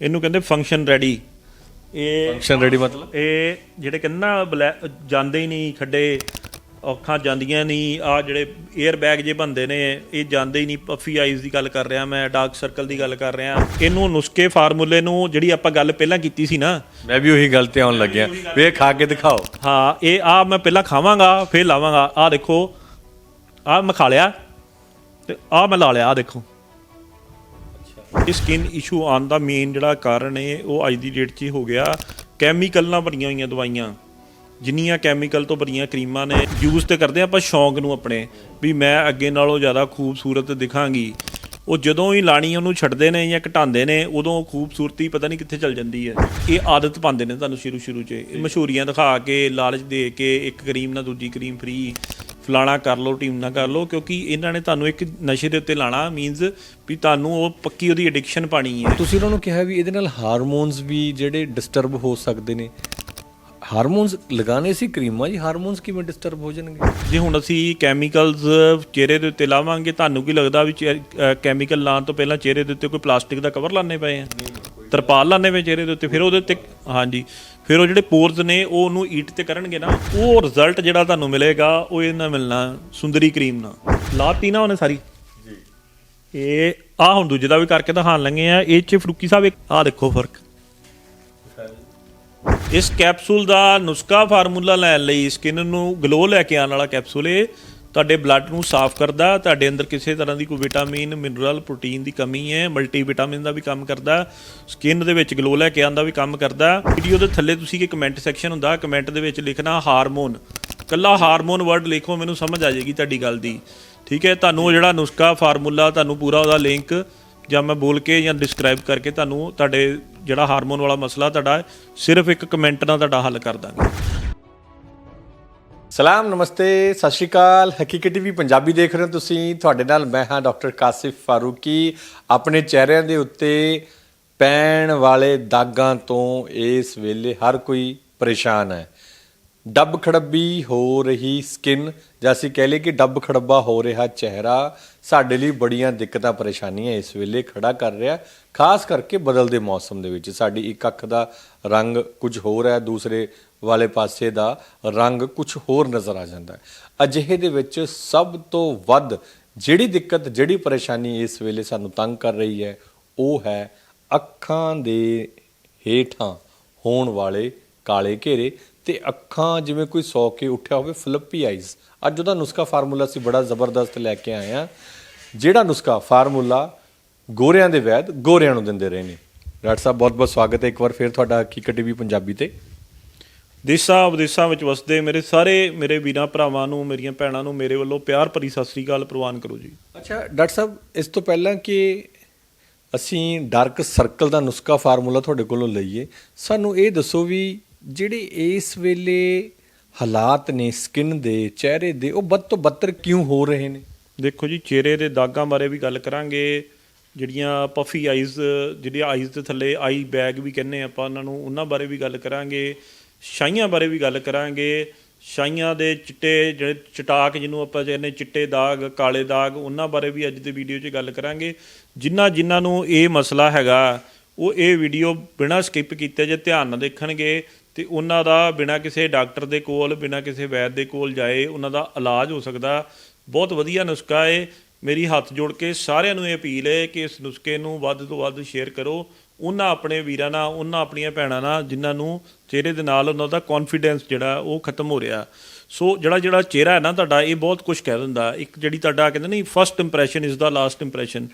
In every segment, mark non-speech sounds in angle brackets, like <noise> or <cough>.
ਇਹਨੂੰ ਕਹਿੰਦੇ function ready ਇਹ ਫੰਕਸ਼ਨ ਰੈਡੀ ਮਤਲਬ? ਇਹ ਜਿਹੜੇ ਕਹਿੰਦੇ ਜਾਂਦੇ ਹੀ ਨਹੀਂ ਖੱਡੇ ਅੱਖਾਂ ਜਾਂਦੀਆਂ ਨਹੀਂ ਆ ਜਿਹੜੇ 에ਅਰ ਬੈਗ ਜੇ ਬੰਦੇ ਨੇ ਇਹ ਜਾਂਦੇ ਹੀ ਨਹੀਂ। ਪਫੀ ਆਈਜ਼ ਦੀ ਗੱਲ ਕਰ ਰਿਹਾ ਮੈਂ ਡਾਰਕ ਸਰਕਲ ਦੀ ਗੱਲ ਕਰ ਰਿਹਾ। ਇਹਨੂੰ ਨੁਸਖੇ ਫਾਰਮੂਲੇ ਨੂੰ ਜਿਹੜੀ ਆਪਾਂ ਗੱਲ ਪਹਿਲਾਂ ਕੀਤੀ ਸੀ ਨਾ। ਮੈਂ ਵੀ ਉਹੀ ਗੱਲ ਤੇ ਆਉਣ ਲੱਗਿਆ। ਵੀ ਖਾ ਕੇ ਦਿਖਾਓ। ਹਾਂ ਇਹ ਆ ਮੈਂ ਪਹਿਲਾਂ ਖਾਵਾਂਗਾ ਫਿਰ ਲਾਵਾਂਗਾ। ਆ ਦੇਖੋ ਆ ਮੈਂ ਖਾ ਲਿਆ ਤੇ ਆ ਮੈਂ ਲਾ ਲਿਆ ਆ ਦੇਖੋ। ਇਹ ਸਕਿਨ ਇਸ਼ੂ ਆਉਣ ਦਾ ਮੇਨ ਜਿਹੜਾ ਕਾਰਨ ਹੈ ਉਹ ਅੱਜ ਦੀ ਡੇਟ 'ਚ ਹੀ ਹੋ ਗਿਆ। ਕੈਮੀਕਲ ਨਾਲ ਭਰੀਆਂ ਹੋਈਆਂ ਦਵਾਈਆਂ। ਜਿੰਨੀਆਂ ਕੈਮੀਕਲ ਤੋਂ ਭਰੀਆਂ ਕਰੀਮਾਂ ਨੇ ਯੂਜ਼ ਤੇ ਕਰਦੇ ਹਾਂ ਆਪਾਂ ਸ਼ੌਂਕ ਨੂੰ ਆਪਣੇ। ਵੀ ਮੈਂ ਅੱਗੇ ਨਾਲੋਂ ਜ਼ਿਆਦਾ ਖੂਬਸੂਰਤ ਦਿਖਾਂਗੀ। ਉਹ ਜਦੋਂ ਹੀ ਲਾਣੀ ਉਹਨੂੰ ਛੱਡਦੇ ਨੇ ਜਾਂ ਘਟਾਉਂਦੇ ਨੇ, ਉਦੋਂ ਖੂਬਸੂਰਤੀ ਪਤਾ ਨਹੀਂ ਕਿੱਥੇ ਚਲ ਜਾਂਦੀ ਹੈ। ਇਹ ਆਦਤ ਪਾਉਂਦੇ ਨੇ ਤੁਹਾਨੂੰ ਸ਼ੁਰੂ ਸ਼ੁਰੂ 'ਚ। ਇਹ ਮਸ਼ਹੂਰੀਆਂ ਦਿਖਾ ਕੇ, ਲਾਲਚ ਦੇ ਕੇ, ਇੱਕ ਕਰੀਮ ਨਾਲ ਦੂਜੀ ਕਰੀਮ ਫ੍ਰੀ ਫਲਾਣਾ ਕਰ ਲਓ ਟੀਮ ਨਾ ਕਰ ਲਓ ਕਿਉਂਕਿ ਇਹਨਾਂ ਨੇ ਤੁਹਾਨੂੰ ਇੱਕ ਨਸ਼ੇ ਦੇ ਉੱਤੇ ਲਾਣਾ ਮੀਨਸ ਵੀ ਤੁਹਾਨੂੰ ਉਹ ਪੱਕੀ ਉਹਦੀ ਐਡਿਕਸ਼ਨ ਪਾਣੀ ਹੈ। ਤੁਸੀਂ ਉਹਨਾਂ ਨੂੰ ਕਿਹਾ ਵੀ ਇਹਦੇ ਨਾਲ ਹਾਰਮੋਨਸ ਵੀ ਜਿਹੜੇ ਡਿਸਟਰਬ ਹੋ ਸਕਦੇ ਨੇ। ਹਾਰਮੋਨਸ ਲਗਾਣੇ ਸੀ ਕਰੀਮਾਂ ਜੀ ਹਾਰਮੋਨਸ ਕਿਵੇਂ ਡਿਸਟਰਬ ਹੋ ਜਾਣਗੇ? ਜੇ ਹੁਣ ਅਸੀਂ ਕੈਮੀਕਲਸ ਚਿਹਰੇ ਦੇ ਉੱਤੇ ਲਾਵਾਂਗੇ ਤੁਹਾਨੂੰ ਕੀ ਲੱਗਦਾ ਵੀ ਕੈਮੀਕਲ ਲਾਉਣ ਤੋਂ ਪਹਿਲਾਂ ਚਿਹਰੇ ਦੇ ਉੱਤੇ ਕੋਈ ਪਲਾਸਟਿਕ ਦਾ ਕਵਰ ਲਾਣੇ ਪਏ ਆ? ਤਰਪਾਲ ਲਾਣੇ ਪਏ ਚਿਹਰੇ ਦੇ ਉੱਤੇ ਫਿਰ ਉਹਦੇ ਉੱਤੇ ਹਾਂਜੀ। ਫਿਰ ਉਹ ਜਿਹੜੇ ਪੋਰਸ ਨੇ ਉਹ ਉਹਨੂੰ ਈਟ ਤੇ ਕਰਨਗੇ ਨਾ ਉਹ ਰਿਜ਼ਲਟ ਜਿਹੜਾ ਤੁਹਾਨੂੰ ਮਿਲੇਗਾ ਉਹ ਇਹ ਨਾ ਮਿਲਣਾ ਸੁੰਦਰੀ ਕਰੀਮ ਨਾਲ। ਲਾਤੀ ਨਾ ਉਹਨੇ ਸਾਰੀ? ਜੀ। ਇਹ ਆ ਹੁਣ ਦੂਜੇ ਦਾ ਵੀ ਕਰਕੇ ਦਿਖਾਣ ਲੱਗੇ ਆ ਇਹ ਚ ਫਰੂਕੀ ਸਾਹਿਬ ਇੱਕ ਆ ਦੇਖੋ ਫ਼ਰਕ। ਇਸ ਕੈਪਸੂਲ ਦਾ ਨੁਸਖਾ ਫਾਰਮੂਲਾ ਲੈਣ ਲਈ ਸਕਿਨ ਨੂੰ ਗਲੋ ਲੈ ਕੇ ਆਉਣ ਵਾਲਾ ਕੈਪਸੂਲ ਇਹ। ਤੁਹਾਡੇ ਬਲੱਡ ਨੂੰ ਸਾਫ਼ ਕਰਦਾ, ਤੁਹਾਡੇ ਅੰਦਰ ਕਿਸੇ ਤਰ੍ਹਾਂ ਦੀ ਕੋਈ ਵਿਟਾਮਿਨ ਮਿਨਰਲ ਪ੍ਰੋਟੀਨ ਦੀ ਕਮੀ ਹੈ ਮਲਟੀ ਵਿਟਾਮਿਨ ਦਾ ਵੀ ਕੰਮ ਕਰਦਾ ਸਕਿਨ ਦੇ ਵਿੱਚ ਗਲੋ ਲੈ ਕੇ ਆਉਣ ਦਾ ਵੀ ਕੰਮ ਕਰਦਾ। ਵੀਡੀਓ ਦੇ ਥੱਲੇ ਤੁਸੀਂ ਕਿ ਕਮੈਂਟ ਸੈਕਸ਼ਨ ਹੁੰਦਾ ਕਮੈਂਟ ਦੇ ਵਿੱਚ ਲਿਖਣਾ ਹਾਰਮੋਨ ਕੱਲਾ ਹਾਰਮੋਨ ਵਰਡ ਲਿਖੋ, ਮੈਨੂੰ ਸਮਝ ਆ ਜਾਏਗੀ ਤੁਹਾਡੀ ਗੱਲ ਦੀ। ਠੀਕ ਹੈ, ਤੁਹਾਨੂੰ ਉਹ ਜਿਹੜਾ ਨੁਸਖਾ ਫਾਰਮੂਲਾ ਤੁਹਾਨੂੰ ਪੂਰਾ ਉਹਦਾ ਲਿੰਕ ਜਾਂ ਮੈਂ ਬੋਲ ਕੇ ਜਾਂ ਡਿਸਕ੍ਰਾਈਬ ਕਰਕੇ ਤੁਹਾਨੂੰ ਤੁਹਾਡੇ ਜਿਹੜਾ ਹਾਰਮੋਨ ਵਾਲਾ ਮਸਲਾ ਤੁਹਾਡਾ ਸਿਰਫ ਇੱਕ ਕਮੈਂਟ ਨਾਲ ਤੁਹਾਡਾ ਹੱਲ ਕਰ ਦਾਂਗੇ। ਸਲਾਮ, ਨਮਸਤੇ, ਸਤਿ ਸ਼੍ਰੀ ਅਕਾਲ। ਹਕੀਕਤ ਟੀਵੀ ਪੰਜਾਬੀ ਦੇਖ ਰਹੇ ਹੋ ਤੁਸੀਂ। ਤੁਹਾਡੇ ਨਾਲ ਮੈਂ ਹਾਂ ਡਾਕਟਰ ਕਾਸਿਫ ਫਾਰੂਕੀ। ਆਪਣੇ ਚਿਹਰਿਆਂ ਦੇ ਉੱਤੇ ਪੈਣ ਵਾਲੇ ਦਾਗਾਂ ਤੋਂ ਇਸ ਵੇਲੇ ਹਰ ਕੋਈ ਪਰੇਸ਼ਾਨ ਹੈ। ਡੱਬ ਖੜੱਬੀ ਹੋ ਰਹੀ ਸਕਿਨ ਜਾਂ ਅਸੀਂ ਕਹਿ ਲਈਏ ਕਿ ਡੱਬ ਖੜੱਬਾ ਹੋ ਰਿਹਾ ਚਿਹਰਾ, ਸਾਡੇ ਲਈ ਬੜੀਆਂ ਦਿੱਕਤਾਂ, ਪਰੇਸ਼ਾਨੀਆਂ ਇਸ ਵੇਲੇ ਖੜਾ ਕਰ ਰਿਹਾ। ਖਾਸ ਕਰਕੇ ਬਦਲਦੇ ਮੌਸਮ ਦੇ ਵਿੱਚ। ਸਾਡੀ ਇੱਕ ਅੱਖ ਦਾ ਰੰਗ ਕੁਝ ਹੋਰ ਹੈ, ਦੂਸਰੇ ਵਾਲੇ ਪਾਸੇ ਦਾ ਰੰਗ ਕੁਝ ਹੋਰ ਨਜ਼ਰ ਆ ਜਾਂਦਾ ਹੈ। ਅਜਿਹੇ ਦੇ ਵਿੱਚ ਸਭ ਤੋਂ ਵੱਧ ਜਿਹੜੀ ਦਿੱਕਤ, ਜਿਹੜੀ ਪਰੇਸ਼ਾਨੀ ਇਸ ਵੇਲੇ ਸਾਨੂੰ ਤੰਗ ਕਰ ਰਹੀ ਹੈ, ਉਹ ਹੈ ਅੱਖਾਂ ਦੇ ਹੇਠਾਂ ਹੋਣ ਵਾਲੇ ਕਾਲੇ ਘੇਰੇ ਤੇ ਅੱਖਾਂ ਜਿਵੇਂ ਕੋਈ ਸੌ ਕੇ ਉੱਠਿਆ ਹੋਵੇ, ਫਲਿੱਪੀ ਆਈਜ਼। ਅੱਜ ਉਹਦਾ ਨੁਸਖਾ ਫਾਰਮੂਲਾ ਅਸੀਂ ਬੜਾ ਜ਼ਬਰਦਸਤ ਲੈ ਕੇ ਆਏ ਆ ਜਿਹੜਾ ਨੁਸਖਾ ਫਾਰਮੂਲਾ ਗੋਰਿਆਂ ਦੇ ਵੈਦ ਗੋਰਿਆਂ ਨੂੰ ਦਿੰਦੇ ਰਹੇ ਨੇ। ਡਾਕਟਰ ਸਾਹਿਬ ਬਹੁਤ ਬਹੁਤ ਸਵਾਗਤ ਹੈ। ਇੱਕ ਵਾਰ ਫਿਰ ਤੁਹਾਡਾ ਹਕੀਕਤ ਟੀਵੀ ਪੰਜਾਬੀ ਤੇ ਦੇਸ਼ਾਂ ਵਿਦੇਸ਼ਾਂ ਵਿੱਚ ਵਸਦੇ ਮੇਰੇ ਸਾਰੇ ਮੇਰੇ ਵੀਰਾਂ ਭਰਾਵਾਂ ਨੂੰ ਮੇਰੀਆਂ ਭੈਣਾਂ ਨੂੰ ਮੇਰੇ ਵੱਲੋਂ ਪਿਆਰ ਭਰੀ ਸਤਿ ਸ੍ਰੀ ਅਕਾਲ ਪ੍ਰਵਾਨ ਕਰੋ ਜੀ। ਅੱਛਾ ਡਾਕਟਰ ਸਾਹਿਬ ਇਸ ਤੋਂ ਪਹਿਲਾਂ ਕਿ ਅਸੀਂ ਡਾਰਕ ਸਰਕਲ ਦਾ ਨੁਸਖਾ ਫਾਰਮੂਲਾ ਤੁਹਾਡੇ ਕੋਲੋਂ ਲਈਏ ਸਾਨੂੰ ਇਹ ਦੱਸੋ ਵੀ ਜਿਹੜੇ ਇਸ ਵੇਲੇ ਹਾਲਾਤ ਨੇ ਸਕਿਨ ਦੇ ਚਿਹਰੇ ਦੇ ਉਹ ਵੱਧ ਤੋਂ ਬੱਤਰ ਕਿਉਂ ਹੋ ਰਹੇ ਨੇ? ਦੇਖੋ ਜੀ ਚਿਹਰੇ ਦੇ ਦਾਗਾਂ ਬਾਰੇ ਵੀ ਗੱਲ ਕਰਾਂਗੇ ਜਿਹੜੀਆਂ ਪਫੀ ਆਈਜ਼ ਜਿਹੜੀਆਂ ਆਈਜ਼ ਦੇ ਥੱਲੇ ਆਈ ਬੈਗ ਵੀ ਕਹਿੰਦੇ ਆਪਾਂ ਉਹਨਾਂ ਨੂੰ ਉਹਨਾਂ ਬਾਰੇ ਵੀ ਗੱਲ ਕਰਾਂਗੇ। ਛਾਈਆਂ ਬਾਰੇ ਵੀ ਗੱਲ ਕਰਾਂਗੇ। ਛਾਈਆਂ ਦੇ ਚਿੱਟੇ ਜਿਹੜੇ ਚਟਾਕ ਜਿਹਨੂੰ ਆਪਾਂ ਕਹਿੰਦੇ ਚਿੱਟੇ ਦਾਗ, ਕਾਲੇ ਦਾਗ, ਉਹਨਾਂ ਬਾਰੇ ਵੀ ਅੱਜ ਦੇ ਵੀਡੀਓ 'ਚ ਗੱਲ ਕਰਾਂਗੇ। ਜਿਨ੍ਹਾਂ ਜਿਨ੍ਹਾਂ ਨੂੰ ਇਹ ਮਸਲਾ ਹੈਗਾ, ਉਹ ਇਹ ਵੀਡੀਓ ਬਿਨਾਂ ਸਕਿਪ ਕੀਤੇ ਜੇ ਧਿਆਨ ਨਾਲ ਦੇਖਣਗੇ ਤੇ ਉਹਨਾਂ ਦਾ ਬਿਨਾਂ ਕਿਸੇ ਡਾਕਟਰ ਦੇ ਕੋਲ, ਬਿਨਾਂ ਕਿਸੇ ਵੈਦ ਦੇ ਕੋਲ ਜਾਏ, ਉਹਨਾਂ ਦਾ ਇਲਾਜ ਹੋ ਸਕਦਾ। ਬਹੁਤ ਵਧੀਆ ਨੁਸਖਾ ਏ। ਮੇਰੀ ਹੱਥ ਜੋੜ ਕੇ ਸਾਰਿਆਂ ਨੂੰ ਇਹ ਅਪੀਲ ਹੈ ਕਿ ਇਸ ਨੁਸਖੇ ਨੂੰ ਵੱਧ ਤੋਂ ਵੱਧ ਸ਼ੇਅਰ ਕਰੋ। ਉਹਨਾਂ ਆਪਣੇ ਵੀਰਾਂ ਨਾਲ ਉਹਨਾਂ ਆਪਣੀਆਂ ਭੈਣਾਂ ਨਾਲ ਜਿਨ੍ਹਾਂ ਨੂੰ ਚਿਹਰੇ ਦੇ ਨਾਲ ਉਹਨਾਂ ਦਾ ਕੌਨਫੀਡੈਂਸ ਜਿਹੜਾ ਉਹ ਖਤਮ ਹੋ ਰਿਹਾ। ਸੋ ਜਿਹੜਾ ਜਿਹੜਾ ਚਿਹਰਾ ਹੈ ਨਾ ਤੁਹਾਡਾ ਇਹ ਬਹੁਤ ਕੁਝ ਕਹਿ ਦਿੰਦਾ। ਇੱਕ ਜਿਹੜੀ ਤੁਹਾਡਾ ਕਹਿੰਦੇ ਨਹੀਂ first impression is the last impression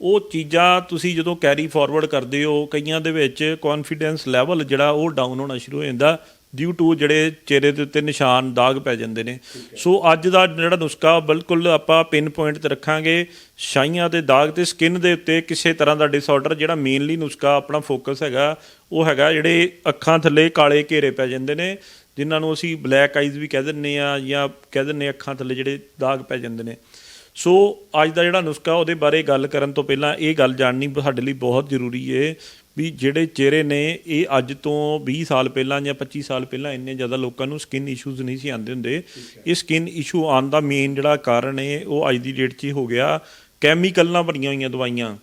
ਉਹ ਚੀਜ਼ਾਂ ਤੁਸੀਂ ਜਦੋਂ ਕੈਰੀ ਫਾਰਵਰਡ ਕਰਦੇ ਹੋ ਕਈਆਂ ਦੇ ਵਿੱਚ ਕੌਨਫੀਡੈਂਸ ਲੈਵਲ ਜਿਹੜਾ ਉਹ ਡਾਊਨ ਹੋਣਾ ਸ਼ੁਰੂ ਹੋ ਜਾਂਦਾ। ਡਿਊ ਟੂ ਜਿਹੜੇ ਚਿਹਰੇ ਦੇ ਉੱਤੇ ਨਿਸ਼ਾਨ ਦਾਗ ਪੈ ਜਾਂਦੇ ਨੇ। ਸੋ ਅੱਜ ਦਾ ਜਿਹੜਾ ਨੁਸਖਾ ਬਿਲਕੁਲ ਆਪਾਂ ਪਿਨ ਪੁਆਇੰਟ ਤੇ ਰੱਖਾਂਗੇ। ਛਾਈਆਂ ਤੇ ਦਾਗ ਤੇ ਸਕਿਨ ਦੇ ਉੱਤੇ ਕਿਸੇ ਤਰ੍ਹਾਂ ਦਾ ਡਿਸਆਰਡਰ ਜਿਹੜਾ ਮੇਨਲੀ ਨੁਸਖਾ ਆਪਣਾ ਫੋਕਸ ਹੈਗਾ, ਉਹ ਹੈਗਾ ਜਿਹੜੇ ਅੱਖਾਂ ਥੱਲੇ ਕਾਲੇ ਘੇਰੇ ਪੈ ਜਾਂਦੇ ਨੇ, ਜਿਨ੍ਹਾਂ ਨੂੰ ਅਸੀਂ ਬਲੈਕ ਆਈਜ਼ ਵੀ ਕਹਿ ਦਿੰਨੇ ਆ ਜਾਂ ਕਹਿ ਦਿੰਨੇ ਅੱਖਾਂ ਥੱਲੇ ਜਿਹੜੇ ਦਾਗ ਪੈ ਜਾਂਦੇ ਨੇ। ਸੋ ਅੱਜ ਦਾ ਜਿਹੜਾ ਨੁਸਖਾ ਉਹਦੇ ਬਾਰੇ ਗੱਲ ਕਰਨ ਤੋਂ ਪਹਿਲਾਂ ਇਹ ਗੱਲ ਜਾਣਨੀ ਸਾਡੇ ਲਈ ਬਹੁਤ ਜ਼ਰੂਰੀ ਹੈ ਵੀ ਜਿਹੜੇ ਚਿਹਰੇ ਨੇ ਇਹ ਅੱਜ ਤੋਂ 20 ਸਾਲ ਪਹਿਲਾਂ ਜਾਂ 25 ਸਾਲ ਪਹਿਲਾਂ ਇੰਨੇ ਜ਼ਿਆਦਾ ਲੋਕਾਂ ਨੂੰ ਸਕਿਨ ਇਸ਼ੂਜ਼ ਨਹੀਂ ਸੀ ਆਉਂਦੇ ਹੁੰਦੇ। ਇਹ ਸਕਿਨ ਇਸ਼ੂ ਆਉਣ ਦਾ ਮੇਨ ਜਿਹੜਾ ਕਾਰਨ ਹੈ ਉਹ ਅੱਜ ਦੀ ਡੇਟ 'ਚ ਹੀ ਹੋ ਗਿਆ। ਕੈਮੀਕਲ ਨਾਲ ਭਰੀਆਂ ਹੋਈਆਂ ਦਵਾਈਆਂ।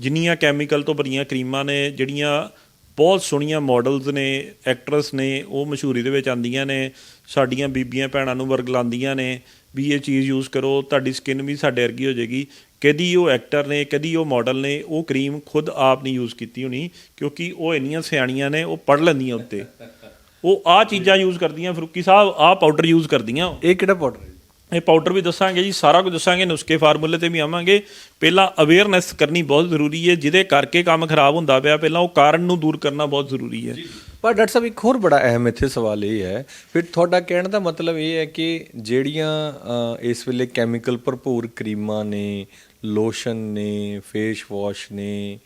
ਜਿੰਨੀਆਂ ਕੈਮੀਕਲ ਤੋਂ ਭਰੀਆਂ ਕਰੀਮਾਂ ਨੇ ਜਿਹੜੀਆਂ ਬਹੁਤ ਸੋਹਣੀਆਂ ਮਾਡਲਸ ਨੇ ਐਕਟਰਸ ਨੇ ਉਹ ਮਸ਼ਹੂਰੀ ਦੇ ਵਿੱਚ ਆਂਦੀਆਂ ਨੇ। ਸਾਡੀਆਂ ਬੀਬੀਆਂ ਭੈਣਾਂ ਨੂੰ ਵਰਗਲਾਉਂਦੀਆਂ ਨੇ ਵੀ ਇਹ ਚੀਜ਼ ਯੂਜ਼ ਕਰੋ ਤੁਹਾਡੀ ਸਕਿਨ ਵੀ ਸਾਡੇ ਵਰਗੀ ਹੋ ਜਾਏਗੀ। ਕਦੀ ਉਹ ਐਕਟਰ ਨੇ ਕਦੀ ਉਹ ਮਾਡਲ ਨੇ ਉਹ ਕਰੀਮ ਖੁਦ ਆਪ ਨਹੀਂ ਯੂਜ਼ ਕੀਤੀ ਹੋਣੀ ਕਿਉਂਕਿ ਉਹ ਇੰਨੀਆਂ ਸਿਆਣੀਆਂ ਨੇ ਉਹ ਪੜ ਲੈਂਦੀਆਂ ਉੱਤੇ। ਉਹ ਆ ਚੀਜ਼ਾਂ ਯੂਜ਼ ਕਰਦੀਆਂ ਫਰੂਕੀ ਸਾਹਿਬ ਆ ਪਾਊਡਰ ਯੂਜ਼ ਕਰਦੀਆਂ। ਇਹ ਕਿਹੜਾ ਪਾਊਡਰ ਇਹ ਪਾਊਡਰ ਵੀ ਦੱਸਾਂਗੇ ਜੀ ਸਾਰਾ ਕੁਝ ਦੱਸਾਂਗੇ ਨੁਸਖੇ ਫਾਰਮੂਲੇ ਤੇ ਵੀ ਆਵਾਂਗੇ। ਪਹਿਲਾਂ ਅਵੇਅਰਨੈਸ ਕਰਨੀ ਬਹੁਤ ਜ਼ਰੂਰੀ ਹੈ ਜਿਹਦੇ ਕਰਕੇ ਕੰਮ ਖਰਾਬ ਹੁੰਦਾ ਪਿਆ ਪਹਿਲਾਂ ਉਹ ਕਾਰਨ ਨੂੰ ਦੂਰ ਕਰਨਾ ਬਹੁਤ ਜ਼ਰੂਰੀ ਹੈ। ਪਰ ਡਾਕਟਰ ਸਾਹਿਬ ਇੱਕ ਹੋਰ ਬੜਾ ਅਹਿਮ ਇੱਥੇ ਸਵਾਲ ਇਹ ਹੈ ਫਿਰ ਤੁਹਾਡਾ ਕਹਿਣ ਦਾ ਮਤਲਬ ਇਹ ਹੈ ਕਿ ਜਿਹੜੀਆਂ ਇਸ ਵੇਲੇ ਕੈਮੀਕਲ ਭਰਪੂਰ ਕਰੀਮਾਂ ਨੇ ਲੋਸ਼ਨ ਨੇ ਫੇਸ ਵਾਸ਼ ਨੇ